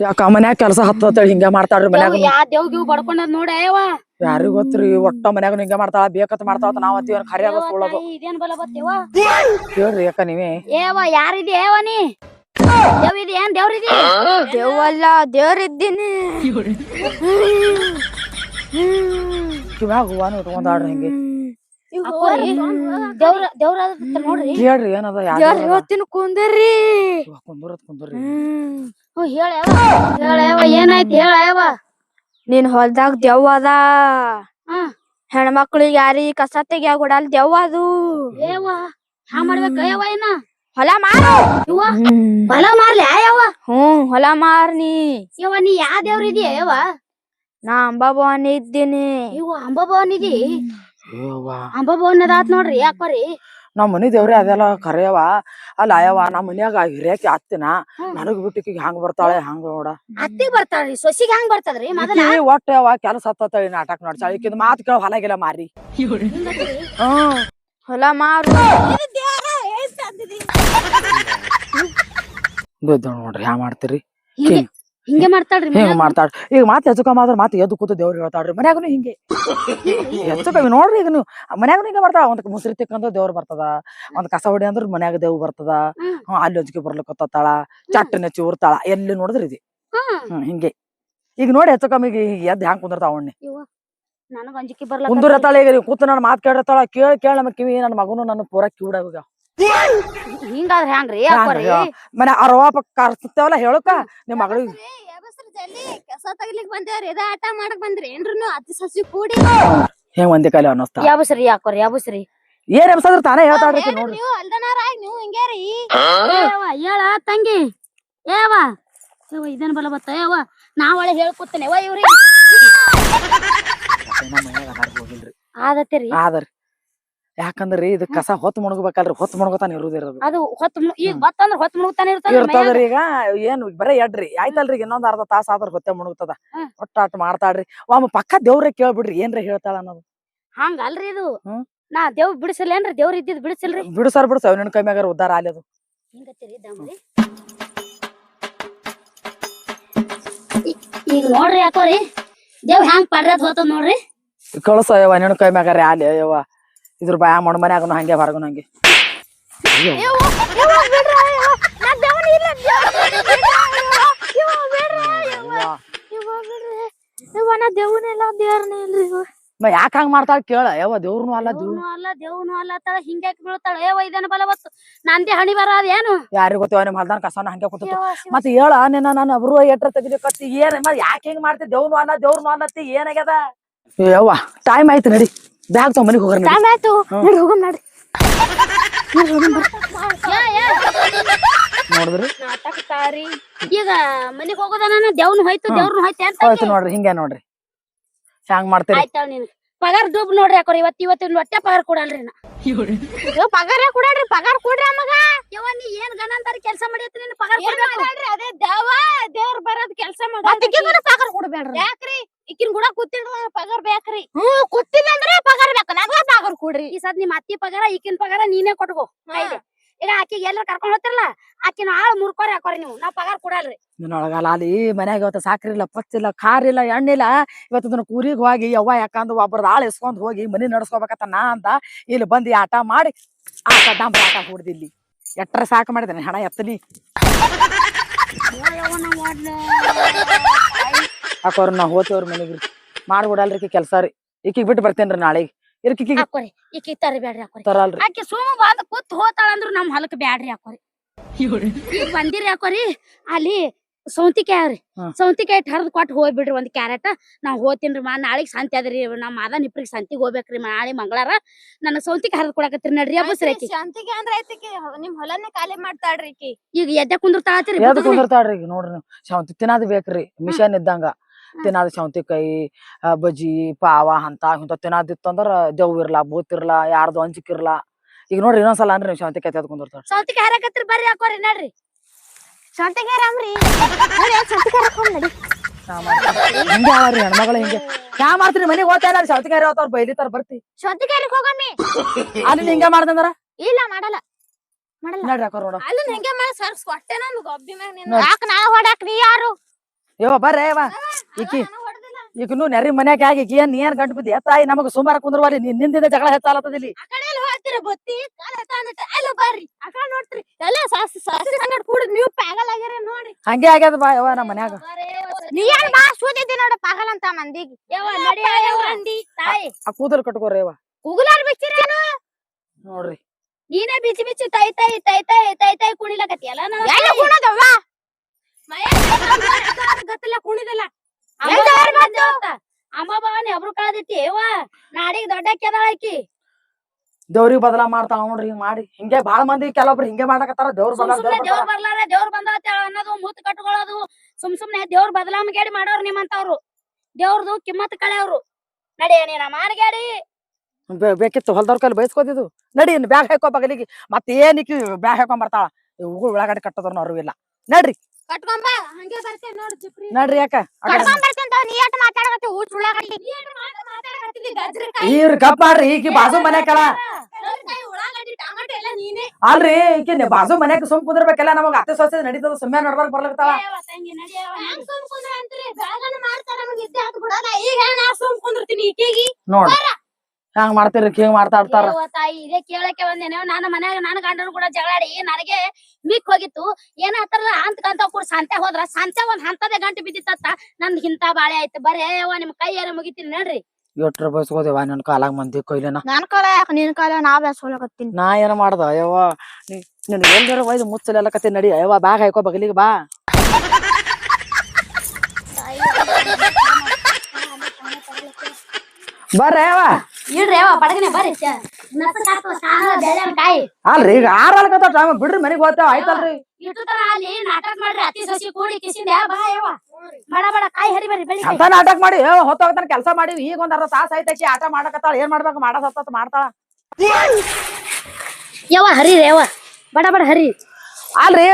ಯಾಕ ಮನ್ಯಾಗ ಕೆಲಸ ಹತ್ತೇಳಿ ಹಿಂಗ ಮಾಡ್ತಾಳ್ರಿ ಮನ್ಯಾಗ.
ಯಾ ದೇವ್ ಗಿವ್ ಬಡ್ಕೊಂಡದ್ ನೋಡ
ಯಾರಿಗ ಗೊತ್ತ್ರಿ ಒಟ್ಟ ಮನ್ಯಾಗ ಹಿಂಗ ಮಾಡ್ತಾಳ ಬೇಕತ್ ಮಾಡ್ತಾಳ ನಾವ್ ಅತ್ತಿ ಖರೆ ಆಗ ಸುಳ್ಳೋದು.
ಇದೇನ್ ಬಲ ಬತ್ತೇವ
ಕೇಳ್ರಿ ಯಾಕ ನೀವೇ.
ಏವ ಯಾರಿದಿ ಏವ ನೀ? ದೇವ್ ಇದೆ ಏನ್ ದೇವ್ರಿದಿ
ದೇವಲ್ಲ ದೇವ್ರಿದ್ದೀನಿ.
ಕಿವ್ಯಾಗ ಹಿಂಗೆ.
ದೇವ್ರ ದೇವ್ರ ಅದ ನೋಡ್ರಿ.
ಕೇಳ್ರಿ ಏನದ ಯಾರ
ಇವತ್ತಿನ
ಕುಂದ್ರತ್ ಕುಂದ್ರಿ.
ಏನಾಯ್ತು ಹೇಳ ಯಾವ
ನಿನ್ ಹೊಲ್ದಾಗ ದೆವ್ವ ಅದ. ಹೆಣ್ಮಕ್ಳಿಗೆ ಯಾರಿ ಕಸ ತೆಗಿಯಾಗ ಕೊಡಲ್ ದೆವ್ವ ಅದು.
ಹಾ ಮಾಡ್ಬೇಕ? ಏನ
ಹೊಲ ಮಾರು.
ಇವ್ವ ಹೊಲ ಮಾರ್ಲಿ ಯಾವ
ಹ್ಮ್ ಹೊಲ ಮಾರ್ನಿ.
ಯವ ನೀ ಯಾ ದೇವ್ರ ಇದೀಯ ಯವ
ನಾ ಅಂಬಾಭವಾನಿ ಇದ್ದೀನಿ.
ಇವ ಅಂಬಾಭವನ್ ಇದಿ? ಅಂಬಾಭವನ್ ಅದಾತ್ ನೋಡ್ರಿ ಯಾಕೋರಿ
ನಮ್ಮ ಮನಿ ದೇವ್ರಿ ಅದೆಲ್ಲ ಕರೆಯವ ಅಲ್ಲ ಅಯ್ಯವ ನಮ್ಮ ಮನ್ಯಾಗ ಹಿರಿಯಾಕಿ ಅತ್ತಿನ. ನನಗ್ ಬಿಟ್ಟಿಗೆ ಹಂಗ್ ಬರ್ತಾಳೆ ಹಂಗ ನೋಡ.
ಅತ್ತಿ ಬರ್ತಾಳ್ರಿ ಸೊಸಿಗೆ ಹಂಗ್ ಬರ್ತದ್ರಿ
ಒಟ್ಟ ಯಾವ ಕೆಲಸ ಹತ್ತತ್ತಳಿ ನಾಟಕ ನೋಡ್ತಾಳೆ ಈಕಿದ್ ಮಾತ್ ಕೇಳ ಹೊಲಗಿಲ್ಲ ಮಾರಿ. ಹ್ಮ್.
ಹೊಲ ಮಾರು.
ಬಿದ್ದು ನೋಡ್ರಿ ಹ್ಯಾ ಮಾಡ್ತೀರಿ?
ಹಿಂಗೆ ಹಿಂಗೆ ಮಾಡ್ತಾಳ್ರಿ
ಹಿಂಗ್ ಮಾಡ್ತಾಳ. ಈಗ ಮಾತ್ ಹೆಚ್ಚು ಕಮ್ಮಿ ಆದ್ರ ಮಾತ್ ಎದ್ದು ಕೂತು ದೇವ್ರು ಹೇಳ್ತಾಳ್ರಿ ಮನ್ಯಾಗನು ಹಿಂಗೆ. ಹೆಚ್ಚು ಕಮ್ಮಿ ನೋಡ್ರಿ ಈಗ ನೀವು ಮನ್ಯಾಗನು ಹಿಂಗೆ ಮಾಡ್ತಾಳ ಒಂದ್ ಮುಸ್ರಿ ತಿಕ್ಕಂದ್ರ ದೇವ್ರ ಬರ್ತದ ಒಂದ್ ಕಸ ಹೊಡಿ ಅಂದ್ರ ಮನ್ಯಾಗ ದೇವ್ ಬರ್ತದ
ಹ್ಮ್.
ಹ್ಮ್ ಅಲ್ಲಿ ಹಂಚಿಕೆ ಬರ್ಲಿಕ್ಕತ್ತಾಳ ಚಟ್ಟ ನೆಚ್ಚಿ ಉರ್ತಾಳ ಎಲ್ಲಿ ನೋಡಿದ್ರಿ ಇದೆ?
ಹ್ಮ್
ಹ್ಮ್ ಹಿಂಗೆ. ಈಗ ನೋಡಿ ಹೆಚ್ಚು ಕಮ್ಮಿ ಈಗ ಎದ್ದು ಹ್ಯಾಂಗ್ ಕುಂದಿರ್ತಾವ ಅವಣ್ಣಿ
ನನಗ ಅಂಜಿಕೆ ಬರ್ಲ
ಕುಂದಿರತ್ತಾಳ ಈಗ ನೀವು ಕೂತು ನನ್ನ ಮಾತ್ ಕೇಳಿರ್ತಾಳ ಕೇಳಿ ಕೇಳ ನಮ್ಮ ಕಿವಿ ನನ್ನ ಮಗನು ನನ್ನ ಪೂರ ಕಿವಿಡಾಗ
ಹಿಂಗಾದ್ರ
ಹ್ಯಾಂಗ್ರಿ? ಮನೆ ಅರವಾಪ ಕರ್ಸ್ತೇವಲ್ಲ ಹೇಳಕ? ನಿಮ್ ಮಗಳಿಗೆ
ಕಸ ತಗಿಲಿಕ್ ಬಂದೇವ್ರಿ? ಇದ ಆಟ ಮಾಡಕ್ ಬಂದ್ರಿ? ಏನ್ರಿ ನೀವು ಅತಿ ಸಸಿ ಕೂಡಿ
ಹೆಂಗ್ ಒಂದೇ ಕಾಲಿ ಅನ್ನಿಸ್ತಾಳ
ಯಾಬಸ್ರಿ ಯಾಕೋರಿ ಯಾಬಸ್ರಿ?
ಏನ್ ಎಬ್ಸಂದ್ರ ತಾನೇ ಹೇಳ್ತಾಳ್ರಿ ಈಕಿ ನೋಡ್ರಿ.
ನೀವು ಅಲ್ದನಾರ? ನೀವು ಹಿಂಗೇರಿ
ಏವ ಹೇಳ ತಂಗಿ. ಏವ ಯವ್ವ ಇದನ್ ಬಲ ಬತ್ತ. ಯವ್ವ ನಾ ಒಳ್ಳೆ
ಮನ್ಯಾಗ ಅದಾರ್ ಹೋಗಿಲ್ರಿ.
ಆದತ್ತೀರಿ
ಆದರಿ. ಯಾಕಂದ್ರಿ ಇದು ಕಸ ಹೊತ್ತು ಮುಣಗಬೇಕಲ್ರಿ ಹೊತ್ತು ಮುಣಗತಾನ ಇರುದಿರೋದು
ಅದು ಹೊತ್ತು ಈಗ ಬತ್ತಂದ್ರ ಹೊತ್ತು ಮುಣಗತಾನೆ ಇರ್ತದ
ಇರ್ತದ್ರಿ ಈಗ ಏನು ಬರೇ ಎಡ್ರಿ. ಆಯ್ತಲ್ರಿ ಇನ್ನೊಂದ್ ಅರ್ಧ ತಾಸ ಆದ್ರ ಹೊತ್ತೆ ಮುಣಗ್ತದ. ಹೊಟ್ಟಾಟ ಮಾಡ್ತಾಳ್ರಿ. ಒಮ್ಮ ಪಕ್ಕ ದೇವ್ರೇ ಕೇಳ್ಬಿಡ್ರಿ ಏನ್ರ ಹೇಳ್ತಾಳ ಅನ್ನೋದು.
ಹಂಗ ಅಲ್ರಿ ಇದು. ನಾ ದೇವ್ ಬಿಡಿಸಲೇನ್ರಿ ದೇವ್ರ ಇದ್ದಿದ್ ಬಿಡಿಸಲ್ರಿ.
ಬಿಡಸಾರ್ ಬಿಡಸ ಅವ್ನ ಕೈ ಮ್ಯಾಗಾರ ಉದ್ದಾರ ಅದು.
ಈ- ಈಗ ನೋಡ್ರಿ ಯಾಕೋರಿ ದೇವ್ ಹ್ಯಾಂಗ್ ಪಡ್ರದ್ ಹೋತದ್ ನೋಡ್ರಿ.
ಕಳಸ ಯವ್ವ ನಿನ್ ಕೈ ಮ್ಯಾಗಾರ ಯವ್ವ. ಇದ್ರ ಬಾಯ ಮಣ ಮನ್ಯಾಗನು ಹಂಗೆ ಹೊರಗನು ಹಂಗೆ.
ನಾ
ಯಾಕ ಹಂಗ ಮಾಡ್ತಾಳ ಕೇಳ? ಯಾವ ದೇವ್ರನು ಅಲ್ಲ
ಅಲ್ಲ ದೇವ್ನು ಅಲ್ಲ ತಳ ಹಿಂಗ್ಯಾಕ್ ಬೀಳ್ತಾಳ? ಏವ ಇದನ್ನ ಬಲ ಬತ್ತು ನಂದೇ ಹಣಿ ಬರ ಅದೇನು
ಯಾರಿಗ ಗೊತ್ತೋ? ನಿಮ್ ಹೊಲ್ದಾನ ಕಸನ ಹಂಗೆ ಕೂತ
ಯವ್ವ, ಶಿವ.
ಮತ್ ಹೇಳ ನಿನ್ನ ನಾನು ಅಬ್ರು ಎಟ್ರ ತೆಗಿಬೇಕತ್ತಿ ಏನ್ ಯಾಕೆ ಹಿಂಗ್ ಮಾಡ್ತಿ? ದೇವ್ನು ಅನ್ನ ದೇವ್ರನು ಅನ್ನತ್ತಿ ಏನಾಗ್ಯದ? ಯವ್ವ ಟೈಮ್ ಆಯ್ತು ನಡಿ. ಬ್ಯಾಗ್ ತಗೊಂಡ್ ಮನಿಗ್ ಹೋಗ್ರಿ ನಡಿ.
ಟೈಮ್ ಆಯ್ತು
ಹ್ಮ್.
ನಡಿ ಹೋಗಮ್ ನಡಿ
ನೋಡಿದ್ರಿ?
ನಾಟಕ ತಾರಿ ಈಗ ಮನಿಗ್ ಹೋಗೋದನ ದೇವ್ನು ಹೋಯ್ತು
ಹ್ಮ್.
ದೇವ್ರನು ಹೋಯ್ತು ಅಂತ
ಹೋಯ್ತು ನೋಡ್ರಿ ಹಿಂಗೆ ನೋಡ್ರಿ. ಹ್ಯಾಂಗ್ ಮಾಡ್ತೀರಿ?
ಆಯ್ತಾಳ ನೀನು. ಪಗಾರ ದುಬ್ ನೋಡ್ರಿ ಯಾಕೋರಿ ಇವತ್ತು ಇವತ್ತಿನ ಹೊಟ್ಟೆ ಪಗಾರ ಕೊಡಲ್ರಿ ನಾ.
ಇವ ಪಗಾರ ಕೊಡಲ್ರಿ ಪಗಾರ ಕೊಡ್ರಿ ಅಮ್ಮಗ
ಯವ್ವ ನೀ ಏನ್ ಗಣಂತಾರ ಕೆಲಸ ಮಾಡಿತ್ತು ನೀನು ಪಗಾರ
ಏನ್
ಕೊಡ್ಬೇಕು.
ಅದೇ ದೇವ ದೇವ್ರ ಬರೋದ್ ಕೆಲಸ ಮಾಡಿ ಪಗಾರ ಕೊಡ್ಬೇಡ್ರಿ. ಯಾಕ್ರಿ? ಈಕಿನ್ ಕೂಡ ಕೂತಿಲ್ಲ ಪಗಾರ ಬೇಕ್ರಿ. ಹ್ಮ್ ಕೂತಿಲ್ಲ ಅಂದ್ರೆ ಪಗಾರ ಬೇಕು. ನಮ್ಗ ಪಗಾರ ಕೊಡ್ರಿ.
ಈ ಸದ್ ನಿಮ್ ಅತ್ತಿ ಪಗಾರ ಈಕಿನ ಪಗಾರ ನೀನೇ ಕೊಟ್ಕೋ. ಈಗ ಆಕಿಗೆ ಎಲ್ಲರ ಕರ್ಕೊಂಡ್ ಹೋಗ್ತಿರಲ್ಲ ಆಕಿನ ಆಳ್ ಮುರ್ಕೋರಿ ಹಾಕೋರಿ ನೀವು. ನಾವ್ ಪಗಾರ ಕೊಡಲ್ರಿ.
ನಿನ್ನೊಳಗಲ್ಲ ಅಲ್ಲಿ ಮನ್ಯಾಗ ಇವತ್ತು ಸಾಕ್ರಿ ಇಲ್ಲ ಪಚ್ಚಿಲ್ಲ ಖಾರ ಇಲ್ಲ ಎಣ್ಣಿಲ್ಲ ಇವತ್ತು ಅದನ್ನ ಕೂರಿಗೆ ಹೋಗಿ ಯವ್ವ ಯಾಕಂದ್ ಒಬ್ಬರದ ಆಳ್ ಇಸ್ಕೊಂಡ್ ಹೋಗಿ ಮನಿ ನಡ್ಸ್ಕೊಬೇಕತ್ತ ನಾ ಅಂತ ಇಲ್ಲಿ ಬಂದು ಆಟ ಮಾಡಿ ಆಟ ಡಂಬ್ರ ಆಟ ಹೊಡ್ದಿಲ್ಲಿ ಎಟ್ರ ಸಾಕು ಮಾಡಿದ್ರೆ ಹಣ ಎತ್ತಲಿ. ಹಾಕೋರ್ ನಾ ಹೋತೇವ್ರ ಮನೆಗ್ ಮಾಡ್ಬಿಡಲ್ರಿ ಕೆಲ್ಸ ರೀ. ಈಕಿಗ್ ಬಿಟ್ಟು ಬರ್ತೇನ್ರಿ ನಾಳೆ ಇರ್ಕಿಗೆ
ಹಾಕೋರಿ ಈಕಿ ತರಿ ಬ್ಯಾಡ್ರಿ ಹಾಕೋರಿ
ತರಲ್ರಿ.
ಆಕಿ ಸೋಮ ಬಂದ್ ಕೂತ್ ಹೋತಾಳ ಅಂದ್ರ ನಮ್ ಹೊಲಕ್ ಬ್ಯಾಡ್ರಿ ಹಾಕೋರಿ ಈಗ ಬಂದಿರಿ ಹಾಕೋರಿ ಅಲ್ಲಿ ಸೌಂತಿಕಾಯಿ
ಹ್ಮ್.
ಸೌಂತಿಕಾಯಿ ಹರಿದ್ ಕೊಟ್ಟು ಹೋಗ್ಬಿಡ್ರಿ ಒಂದ್ ಕ್ಯಾರೆಟ್. ನಾವ್ ಹೋಗ್ತೀನ್ರಿ ಮಾ ನಾಳೆಗ್ ಸಂತಿ ಅದ್ರಿ ನಮ್ ಮಾದನ್ ನಿಪ್ರಿಗೆ ಸಂತಿಗ್ ಹೋಗ್ಬೇಕ್ರಿ ನಾಳೆ ಮಂಗಳಾರ. ನನ್ನ ಸೌಂತಿಕಾಯಿ ಹರಿದ್ ಕೊಡಕತ್ರಿ ನಡ್ರಿ ಹಬ್ಬಸ್ರಿ ಆಕಿ.
ಶಾಂತಿಗೆ ಅಂದ್ರ ಐತಿಕಿ ನಿಮ್ ಹೊಲನೇ ಖಾಲಿ ಮಾಡ್ತಾಳ್ರಿ ಈಕಿ.
ಈಗ ಎದ್ದೆ ಕುಂದಿರ್ತಾಳತ್ರಿ
ಎದ್ ಕುಂದಿರ್ತಾಳ್ರಿ ಈಗ ನೋಡ್ರಿ ನೀವು. ಶಾವಂತಿ ತಿನ್ನೋದ್ ಬೇಕ್ರಿ. ಮಿಷನ್ ಇದ್ದಂಗ. ತಿನ್ನೋದ್ ಸೌಂತಿಕಾಯಿ ಬಜಿ ಬಜ್ಜಿ ಪಾವ ಅಂತ ಇಂಥ ತಿನ್ನೋದಿತ್ತಂದ್ರ ದೇವ್ ಇರ್ಲಾ ಬೂತ್ ಇರ್ಲಾ ಯಾರ್ದು ಅಂಜಿಕಿರ್ಲಾ ಈಗ ನೋಡ್ರಿ ಇನ್ನೊಂದ್ಸಲ ಅನ್ರಿ ನೀವು ಸೌಂತಿಕಾಯಿ ತೆಗೆದು ಕುಂದಿರ್ತಾಳ
ಸೌಂತಿಕಾಯಿ ಹರಕತ್ರಿ ಬರ್ರಿ ಹಾಕೋರಿ ನಡ್ರಿ.
ಶಾಂತಿಗೆ ರಾಮ್ರಿ. ಶಾಂತಿಗೆ ಹಾಕೊಂಡ್ ನಡಿ.
ಹಿಂಗೆ ಅವ್ರಿ ಹೆಣ್ಮಗಳ ಹಿಂಗೆ? ಯಾ ಮಾಡ್ತೀರಿ? ಮನೆಗೆ ಹೋಗ್ತಾ ಇಲ್ಲ ಶಾವಂತಿಕಾಯಿ ಹೋಗ್ತಾವ್ರ ಬೈಲಿತಾರ ಬರ್ತಿ.
ಶಾಂತಿಗೆ ಹೋಗಮ್ಮಿ.
ಅಲ್ಲಿ ಹಿಂಗೆ ಮಾಡ್ದಂದ್ರ
ಇಲ್ಲ ಮಾಡಲ್ಲ. ಮಾಡಲ್ಲ.
ನಡ್ರಿ ಹಾಕೋರ್ ನೋಡ.
ಅಲ್ಲಿ ಹೆಂಗೆ ಮಾಡಿ ಮ್ಯಾಗ
ನಿನ್ನ.
ಯಾಕ ನಾ ಹೊಡಾಕ್ ನೀ ಯಾರು?
ಯವ್ವ ಬರ್ರಿ ಯವ್ವ. ಈಕಿ
ನಾನು.
ಈಗಿನ್ನು ನೆರಿ ಮನ್ಯಾಗ ಆಗಿ ಈಕಿ ಏನ್ ಏನ್ ಗಂಟು ಬಿದ್ದಿ? ತಾಯಿ ನಮಗ ಸುಮಾರ ಕುಂದ್ರವಾರಿ ನೀನ್ ನಿಂದಿಂದ ಜಗಳ ಹೆಚ್ಚಾಲತ್ತದ ಇಲ್ಲಿ.
ಆ ಕಡೆ ಎಲ್ಲ ಹೋಗ್ತೀರ ಬತ್ತಿ? ಕಾಲ್ ಎತ್ತ ಅಂದಿಟ್ಟ ಬರ್ರಿ? ಆ ಕಡೆ ಎಲ್ಲ ಸಾಸ್ ಸಾಸಿ ಸಂಗಡ ಕೂಡಿದ್ ನೀವು ಪಾಗಲ್ ಆಗ್ಯಾರ ನೋಡಿ.
ಹಂಗೆ ಆಗ್ಯದ ಬಾ ಯವ್ವ ನಮ್ಮ ಮನ್ಯಾಗ.
ನೀ ಏನ್ ಬಾ ಸೂದಿದ್ದಿ ನೋಡ ಪಾಗಲ್ ಅಂತ ಮಂದಿಗೆ.
ತಾಯಿ.
ಆ ಕೂದಲ್ ಕಟ್ಕೋರಿ ಯವ್ವ.
ಉಗುಲಾರ್ ಬಿಚ್ಚಿರೇನು?
ನೋಡ್ರಿ.
ನೀನೇ ಬಿಚ್ಚಿ ಬಿಚ್ಚಿ ತೈ ತಾಯಿ ತೈ ತೈ ತೈ ತೈ ಕುಣಿಲಕತ್ತಿಯಲ್ಲ ತಾಯಿ.
ಕುಣದವ್ವ?
ಗತ್ತಲ ಕುಣಿದಲ್ಲ? ಅಮ್ಮ ಭವಾನಿ ಒಬ್ರು ಕಳದೈತಿ ನಾಡಿಗ್ ದೊಡ್ಡ ಅದಾಳ ಆಕಿ.
ದೇವ್ರಿಗೆ ಬದಲಾ ಮಾಡ್ತಾವ ನೋಡ್ರಿ ಹಿಂಗ್ ಮಾಡಿ. ಹಿಂಗೆ ಬಾಳ ಮಂದಿ ಕೆಲವೊಬ್ರು ಹಿಂಗೆ ಮಾಡಕತ್ತಾರ ದೇವ್ರ ಬದಲಾ
ಸುಮ್ನೆ ದೇವ್ರ ಬರ್ಲಾರ ದೇವ್ರ ಬಂದ ಅನ್ನೋದು ಮೂತ್ ಕಟ್ಕೊಳ್ಳೋದು. ಸುಮ್ ಸುಮ್ನೆ ದೇವ್ರ ಬದಲಾವಣೆಗಾಡಿ ಮಾಡೋರು ನಿಮ್ಮಂತವ್ರು ದೇವ್ರದು ಕಿಮ್ಮತ್ ಕಳೆಯವ್ರು. ನಡಿ ನೀನ ಮಾನಗಾಡಿ
ಬೇಕಿತ್ತು ಹೊಲ್ದವ್ರ ಕೈಲಿ ಬೈಸ್ಕೊತಿದು ನಡಿ ಬ್ಯಾಗ್ ಹಾಕೋ ಬಗಲಿಗೆ. ಮತ್ತೆ ಏನಕ್ಕೆ ಬ್ಯಾಗ್ ಹಾಕೊಂಡ್ ಬರ್ತಾಳ ಇವು ಒಳಗಡೆ ಕಟ್ಟೋದ್ರ ಅರಿವಿಲ್ಲ. ನಡ್ರಿ.
ಕಟ್ಕೊಂಬ ಹಂಗೆ ಬರ್ತೇನೆ ನೋಡು ಚಿಪ್ರಿ.
ನಡ್ರಿ ಯಾಕ? ಆ ಕಡೆ
ಕಟ್ಕೊಂಡ್ ಬರ್ತೇನೆ ತಗೋ, ನೀ ಮಾತಾಡಕತ್ತಿ ಊಟ ಉಳ್ಳಾಗಡ್ಡಿ
ಗಪ್ ಮಾಡ್ರಿ ಈಕಿ ಬಾಜು ಮನೆ ಕೆಳ.
ಗಜ್ರಿಕಾಯಿ, ಉಳ್ಳಾಗಡ್ಡಿ ಟಮಾಟೊ ಎಲ್ಲ ನೀನೇ.
ಅಲ್ರಿ ಈಕಿ ನಿ- ಬಾಜು ಮನ್ಯಾಗ ಸುಮ್ ಕುಂದಿರ್ಬೇಕಲ್ಲ ನಮಗ ಅತ್ತೆ ಸೊಸೆ ನಡೀತದ ಸುಮ್ಮನೆ ನಡ್ಬಾರ್ಕ್ ಬರ್ಲಕತ್ತಾಳ.
ತಂಗಿ ನಡಿಯವ್ವ
ಹ್ಯಾಂಗ್ ಸುಮ್ ಕುಂದ್ರ ಅಂತೀರಿ ಬೆಳಗನ ಮಾಡ್ತಾರ ನಮಗೆ ಇದ್ದೆ ಅದು ಬಿಡಲ್ಲ ಈಗ ನಾ ಸುಮ್ ಕುಂದಿರ್ತೀನಿ ಈಕೆಗಿ?
ನೋಡ್. ಹಂಗ್ ಮಾಡ್ತೀರಿ ಹಿಂಗ್ ಮಾಡ್ತಾ ಇರ್ತಾರ
ಯವ್ವ ತಾಯಿ ಇದೇ ಕೇಳಕ್ಕೆ ಬಂದೇನೆ ನಾನು ಮನ್ಯಾಗ ನಾನು ಗಂಡನ ಕೂಡ ಜಗಳಾಡಿ ನನಗೆ ಮಿಕ್ ಹೋಗಿತ್ತು ಏನ ಹತ್ತಾರಲ್ಲ ಅಂತ ಕಂತ ಕೂಡ ಸಂತೆ ಹೋದ್ರ ಸಂತೆ ಒಂದ್ ಹಂತದ ಗಂಟೆ ಬಿದ್ದಿತ್ತ ನಂದ್ ಹಿಂತ ಬಾಳೆ ಆಯ್ತು ಬರೇ ಯವ್ವ ನಿಮ್ ಕೈ ಏನ ಮುಗಿತೀನಿ ನೋಡ್ರಿ
ಎಟ್ರ ಬಯಸ್ಕೋದೇವ ನನ್ ಕಾಲಾಗ ಮಂದಿ ಕೊಯ್ಲೆನ
ನನ್ ಕಾಲ ಯಾಕೆ ನಿನ್ ಕಾಲ ನಾ ಬೆಳ್ಸೋಳಕತ್ತೀನಿ
ನಾ ಏನ ಮಾಡ್ದ ಅಯ್ಯವ್ವ ನಿನ್ ಎಲ್ಲರೂ ಒಯ್ದು ಕತೆ ನಡಿ ಅಯ್ಯವ್ವ ಬ್ಯಾಗ್ ಹಾಕೋ ಬಗಲಿಗೆ ಬಾ ಬರ್ರಿ ಅಯ್ಯವ್ವ ಅಲ್ರಿ ಈಗ ಆರಾಳ್ಕತ್ತ ಟೈಮ್ ಬಿಡ್ರಿ ಮನಿಗ್ ಹೋಗ್ತಾವ ಆಯ್ತಲ್ರಿ?
ಅತಿ
ನಾಟಕ ಮಾಡಿ ಹೊತ್ತೋಗ್ತಾನ ಕೆಲಸ ಮಾಡಿ ಈಗ ಒಂದ್ ಅರ್ಧ ತಾಸ ಆಯ್ತು ಆಟ ಮಾಡಕತ್ತಾಳ ಏನ್ ಮಾಡ್ಬೇಕು ಮಾಡ ಸತ್ತ ಮಾಡ್ತಾಳ.
ಯವ್ವ ಹರಿ ರೇವ ಬಡ ಬಡ ಹರಿ.
ಅಲ್ರಿ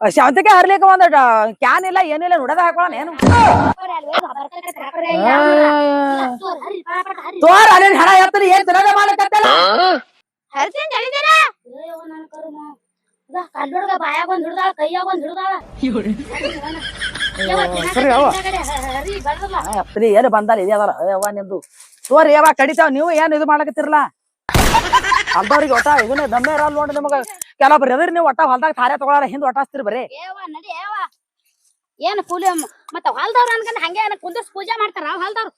ಶಾಂತಿಗೆ ಹರ್ಲಿಕ್ಕೆ ಒಂದ್ ಕ್ಯಾನ್ ಇಲ್ಲ ಏನಿಲ್ಲ ನೋಡದ ಹಾಕೋಣ ಏನು? ತೋರ್ ಅಲ್ಲಿ ಹಣ ಎತ್ತರಿ ಏನ್ ತಿನ್ನೋದೇ ಮಾಡಕತ್ತಲ್ಲ ಏನು ಬಂದಲ್ಲ ಇದ್ಯಾದಾರ ಯವ್ವ ನಿಂದು. ತೋರಿ ಯಾವ ಕಡಿತಾವ್ ನೀವು ಏನ್ ಇದು ಮಾಡಕತ್ತಿರಲ್ಲ ಹೊಲ್ದವ್ರಿಗೆ ಒಟ್ಟ ಇದನ್ನ ದಮ್ಮೆ ಇರಲ್ಲ ನೋಡಿ ನಿಮಗ. ಕೆಲವೊಬ್ರು ಎದ್ರಿ ನೀವು ಒಟ್ಟ ಹೊಲ್ದಾಗ ಥಾರೆ ತಗೊಳಾರ ಹಿಂದ್ ಒಟ್ಟಾಸ್ತಿರ್ ಬರೀ
ಏವಾ ನಡಿ ಏವಾ ಏನ್ ಕೂಲಿ ಮತ್ತ ಹೊಲ್ದವ್ರ ಅನ್ಕೊಂಡ್ ಹಂಗೆ ಏನ ಕುಂದರ್ಸ್ ಪೂಜೆ ಮಾಡ್ತಾರ ಹೊಲ್ದವ್ರು?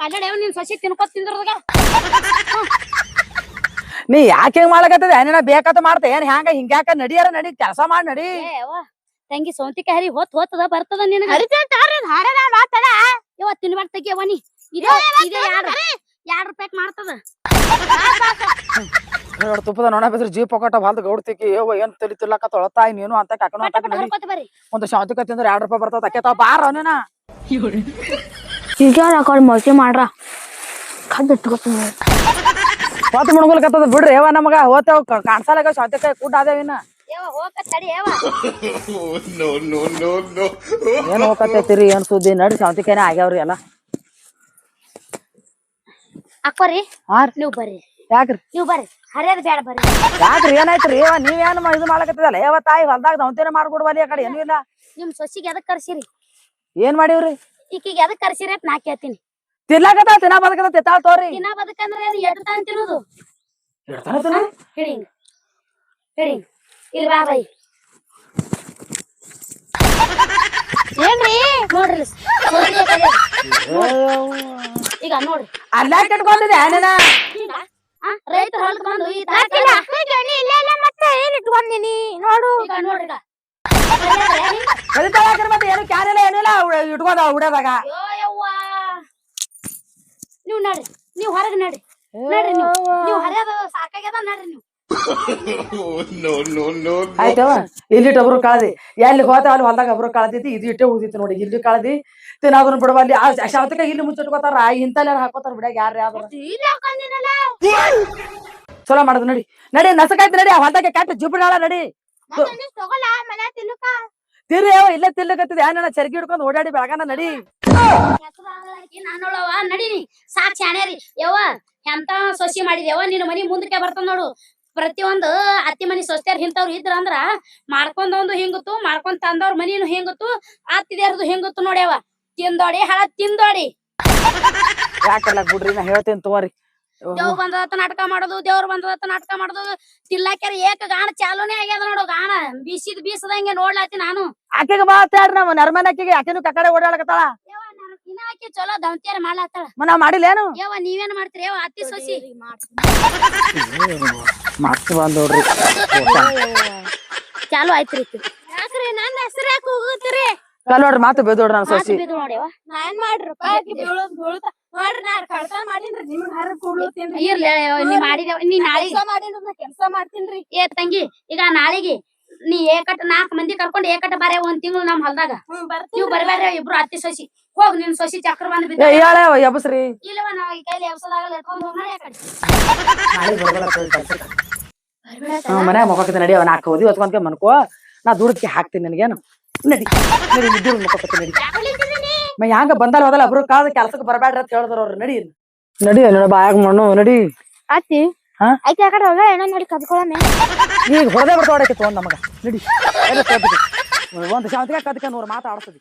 ಕಲ್ಲಡ ಯಾವ ನಿನ್ ಸಸಿ ತಿನ್ಕೋತ್ ತಿಂದ್ರದಾಗ?
ನೀ ಯಾಕೆ ಹಿಂಗ್ ಮಾಡಕತ್ತದ ಏನೇನ ಬೇಕಾತ ಮಾಡ್ತ. ಏನ್ ಹ್ಯಾಂಗ? ಹಿಂಗ್ಯಾಕ ನಡಿಯಾರ ನಡಿ ಕೆಲಸ ಮಾಡಿ ನಡಿ.
ಏವ ತಂಗಿ ಸೌಂತಿಕ ಹರಿ ಹೊತ್ ಹೊತ್ತದ ಬರ್ತದ
ಹಾಡನ ಮಾತಾಡ
ಯವ್ವ ತಿನ್ಬಾರ್ದ ತೆಗಿಯವ್ವ ನೀ. ಇದೇ ಇದೇ ಯಾರು ಎರಡ್ ರೂಪಾಯಿ ಮಾಡ್ತದ?
ನೋಡ್ ತುಪ್ಪದ ನೋಣ ಬಿದ್ರ ಜೀಪ್ ಪೊಕಟ ಹೊಲ್ದ ಗೌಡ್ತಿಕಿ ಏವ ಏನ್ ತಲಿ ತಾಯಿ ನೀನು? ಅಂತ ಕಾಕನು
ಒಂದ್
ಅಂತ ನಡಿ. ಒಂದು ಶಾಂತಿಕ ತಿಂದ್ರ ಎರಡ್ ರೂಪಾಯಿ ಬರ್ತದ ಅಕ್ಕೆ ತಾವ್ ಬಾರ ಅವನೇನ
ಈಗ ಆ ಕಡೆ ಮಸಿ ಮಾಡ್ರ? ಕದ್ದು ಇಟ್ಕೊತೀನಿ
ಕತ್ತದ ಮುಣಗುಲ್ಕತ್ತದ ಬಿಡ್ರಿ ಏವ ನಮಗ. ಹೋತೇವ್ ಕಾಣ್ಸಲಾಗ ಶಾಂತಿಕ ಕೂಟ
no.
ಏನ್ ಹೋಗತ್ತೈತಿರಿ ಏನ್ ಸುದ್ದಿ? ನಡಿ ಶಾಂತಿಕೇನೆ ಆಗ್ಯಾವ್ರಿ ಎಲ್ಲ.
ಅಕ್ಕೋರಿ
ಹಾರ್?
ನೀವ್ ಬರ್ರಿ.
ಯಾಕ್ರಿ?
ನೀವು ಬರ್ರಿ. ಹರಿಯದ್ ಬೇಡ ಬರ್ರಿ.
ಯಾಕ್ರಿ ಏನಾಯ್ತ್ರಿ? ಏವ ನೀವೇನ್ ಮ- ಇದು ಮಾಡಕತ್ತಿದಲ್ಲ ಯಾವ ತಾಯಿ ಹೊಲ್ದಾಗ ದೌಂತೇನೆ ಮಾಡ್ಕೊಡ್ವಲ್ಲಿ ಆ ಕಡೆ? ಏನೂ ಇಲ್ಲ.
ನಿಮ್ ಸೊಸಿಗೆ ಎದಕ್ ಕರ್ಸಿರಿ?
ಏನ್ ಮಾಡಿವ್ರಿ?
ಈಕಿಗೆ ಎದಕ್ ಕರ್ಸಿರಿ ಅಂತ ನಾ ಕೇಳ್ತೀನಿ.
ತಿನ್ಲಾಕತ್ತ ತಿನ್ನ ಬದಕತ್ತ ತಿತ್ತಾಳ ತೋರಿ.
ದಿನ ಬದಕಂದ್ರೆ ಏನ್ ತಾನ್ ತಿನ್ನೋದು.
ಇಡ್ತಾನ ತಿನ್ನ
ಹಿಡಿಂಗ್ ಇಲ್ಲಿ ಬಾ ಬೈ. ಏನ್ರಿ? ನೋಡ್ರಿ ಇಲ್ಲಿ ಸೊಸಿ ಕೈಯಾಗ. ಈಗ ನೋಡ್ರಿ.
ಅಲ್ಲೇ ಕೆಟ್ಕೊಂಡಿದೆ ಏನೇನ
ರೈತರು ಹೊಲಕ್ ಬಂದು ಈ ತರ
ಹಾಕಿಲ್ಲ ಇಲ್ಲ ಇಲ್ಲ ಮತ್ತೆ ಏನ್ ಇಟ್ಕೊಂಡಿನಿ ನೋಡು.
ಈಗ ನೋಡ್ರಿ ಈಗ.
ಕಲಿತಾಳ ಮತ್ತೆ ಏನು ಕ್ಯಾನಿಲ್ಲ ಏನಿಲ್ಲ ಇಟ್ಕೋದ ಉಡ್ಯದಾಗ
ಅಯ್ಯೋ ಯವ್ವ. ನೀವ್ ನಡ್ರಿ ನೀವ್ ಹೊರಗ್ ನಡ್ರಿ. ನಡ್ರಿ ನೀವು. ನೀವ್ ಹರಿಯೋದು ಸಾಕಾಗ್ಯದ ನಡ್ರಿ ನೀವು.
No, no, no, no.
ಆಯ್ತವ? ಇಲ್ಲಿ ಒಬ್ರು ಕಳದಿ. ಎಲ್ಲಿ ಹೋದ ಅಲ್ಲಿ ಹೊಲ್ದಾಗ ಒಬ್ರು ಕಳದಿತ್ತು ಇದು ಇಟ್ಟೆ ಉಳಿದಿತ್ತು ನೋಡಿ. ಇಲ್ಲಿ ಕಳದಿ. ತಿನ್ನೋದನ್ನ ಬಿಡವಲ್ಲಿ ಶಾವತಿಕ ಇಲ್ಲಿ ಮುಚ್ಚಿಟ್ಕೋತಾರ ಇಂತಲ್ಲ ಹಾಕೋತಾರ ಬಿಡಾಗ ಯಾರ ಚಲೋ ಮಾಡುದು ನಡಿ. ನಡಿ ನಸಕಾಯ್ತು ನಡಿ ಆ ಹೊಲ್ದಾಗ ಕೆಟ್ಟ ಜುಬ್ಬಿಡಾಳ ನಡಿ. ತಿರ್ರಿ ಯಾವ ಇಲ್ಲ ತಿಲ್ಲಕತ್ತಿದೆ ಏನ ಚರ್ಗಿ ಹಿಡ್ಕೊಂಡು ಓಡಾಡಿ ಬೆಳಗಾನ ನಡಿ.
ನಾನೊಳವ ನಡೀನಿ ಸಾಕ್ ಶಾಣ್ಯಾರಿ ಯವ್ವ ಎಂತ ಸೊಸಿ ಮಾಡಿದ್ಯವ ನಿನ್ನ ಮನಿ ಮುಂದಕ್ಕೆ ಬರ್ತದ ನೋಡು. ಪ್ರತಿಯೊಂದು ಅತ್ತಿ ಮನಿ ಸೊಸ್ತಿಯರ್ ಹಿಂತವ್ರು ಇದ್ರ ಅಂದ್ರ ಮಾಡ್ಕೊಂಡೊಂದು ಹಿಂಗುತ್ತು ಮಾಡ್ಕೊಂಡ್ ತಂದವ್ರ ಮನಿನು ಹಿಂಗತ್ತು ಅತ್ತಿದ್ಯಾರ್ದು ಹಿಂಗುತ್ತು ನೋಡ್ಯವ ತಿಂದೋಡಿ ಹಳ ತಿಂದೋಡಿ.
ಯಾಕಲ್ಲ ಬಿಡ್ರಿ ನಾ ಹೇಳ್ತೇನೆ ತಗೋರಿ.
ದೇವ್ ಬಂದದತ್ತ ನಾಟಕ ಮಾಡೋದು ದೇವ್ರ ಬಂದದತ್ತ ನಾಟಕ ಮಾಡೋದು. ತಿಲ್ಲಾಕ್ಯಾರ ಏಕ ಗಾಣ ಚಾಲೂನೇ ಆಗ್ಯದ ನೋಡು ಗಾಣ. ಬೀಸಿದ್ ಬೀಸದಂಗೆ ನೋಡ್ಲಾತಿ ನಾನು.
ಆಕೆಗೆ ಮಾತಾಡ್ರಿ ನಮ್ಮ ನರ್ಮನ್ ಆಕೆಗೆ. ಆಕೆನು ಕಕಡೆ ಓಡಾಡಕತ್ತಾಳ
ಇನ್ನ ಆಕೆ ಚಲೋ ದಂತ್ಯಾರ ಮಾಡ್ಲಾತ್ತಾಳ.
ಮ ನಾವ್ ಮಾಡಿಲ್ಲೇನು?
ಯವ್ವ ನೀವೇನ್ ಮಾಡ್ತೀರಿ? ಯವ್ವ ಅತ್ತಿ ಸೊಸಿ.
ಮತ್ ಬಂದ್ ನೋಡ್ರಿ.
ಚಾಲು ಆಯ್ತ್ರಿ.
ಯಾಕ್ರಿ ನನ್ನ ಹೆಸರು ಯಾಕೆ ಹೋಗುತ್ತೀರಿ?
ಕಲ್ ನೋಡ್ರಿ ಮಾತು ಬೇದೋಡ್ರಿ ನಾನು
ಸಸಿ.
ಸೊಸಿ
ಬಿದ್ದು ನೋಡ್ಯವ್ವ
ನಾ ಏನ್ ಮಾಡ್ರಪ್ಪ ಆಕಿ ಬೀಳೋದ್ ಬೀಳುತ್ತ ನೋಡ್ರಿ ನಾ ಕಳ್ತನ ಮಾಡೀನ್ರಿ ನಿಮ್ಗ್ ಹರ ಕೂಡ್ಲತ್ತೀನ್ರಿ.
ಇರ್ಲಿ ನೀ ಮಾಡಿದ ನೀ ನಾಳೆಗೆ
ಕೆಲಸ ಮಾಡೀನ್ರಿ ನಾ ಕೆಲಸ ಮಾಡ್ತೀನ್ರಿ.
ಏ ತಂಗಿ ಈಗ ನಾಳೆಗೆ ನೀ ಏಕಟ್ ನಾಲ್ಕ್ ಮಂದಿ ಕರ್ಕೊಂಡು ಏಕಟ್ ಬಾರೆ ಒಂದ್ ತಿಂಗಳು ನಮ್ ಹೊಲ್ದಾಗ.
ಹ್ಮ್
ನೀವು ಬರ್ಬ್ಯಾರ ಇಬ್ರು ಅತ್ತಿ ಸೊಸಿ. ಹೋಗ್ ನಿನ್ ಸೊಸಿ ಚಕ್ರ ಬಂದ್ ಬಿದ್ದ.
ಹೇಳ ಎಬಸ್ರಿ?
ಇಲ್ಲವ ನಾವ್ ಈ ಕೈಲಿ ಎಬ್ಸದಾಗಲ್ಲ ಎತ್ಕೊಂಡ್ ಹೋಗ್ ನಡಿ
ನಾಲ್ಕು ಓದಿ ಹೊತ್ಕೊಂಡ್ಕೆ ಮನ್ಕೋ. ನಾ ದೂರಕ್ಕೆ ಹಾಕ್ತೀನಿ ನಿನಗೇನು. ನಡಿ ನಡಿ ದುಡ್ಡು ಮಕ್ಕೋಕತ್ತೀನಿ ನಡಿ. ಮ ಹ್ಯಾಂಗ ಬಂದಾರ ಹೋದಲ್ಲ ಒಬ್ರು ಕಾದ ಕೆಲ್ಸಕ್ಕೆ ಬರಬೇಡ್ರಿ ಅಂತ ಹೇಳಿದ್ರು ಅವ್ರು ನಡಿ ನಡಿ ನೋಡ ಬಾಯಾಗ ಮಣ್ಣು ನಡಿ.
ಅತ್ತಿ
ಹಾ?
ಆಯ್ತು ಆ ಕಡೆ ಹೋಗ ಏನೋ ನೋಡಿ ಕದ್ಕೊಳಮೆ.
ಈಗ ಹೊಡೆದೇ ಬರ್ತಾವಡಕ್ಕೆ ತೊಗೊಂಡ್ ನಮಗ. ನಡಿ. ಎಲ್ಲ ತೋರ್ಬಿಟ್ಟು. ಒಂದ್ ಶಾಂತಿಗೆ ಕದಕ ನೂರು ಮಾತಾಡ್ತದೆ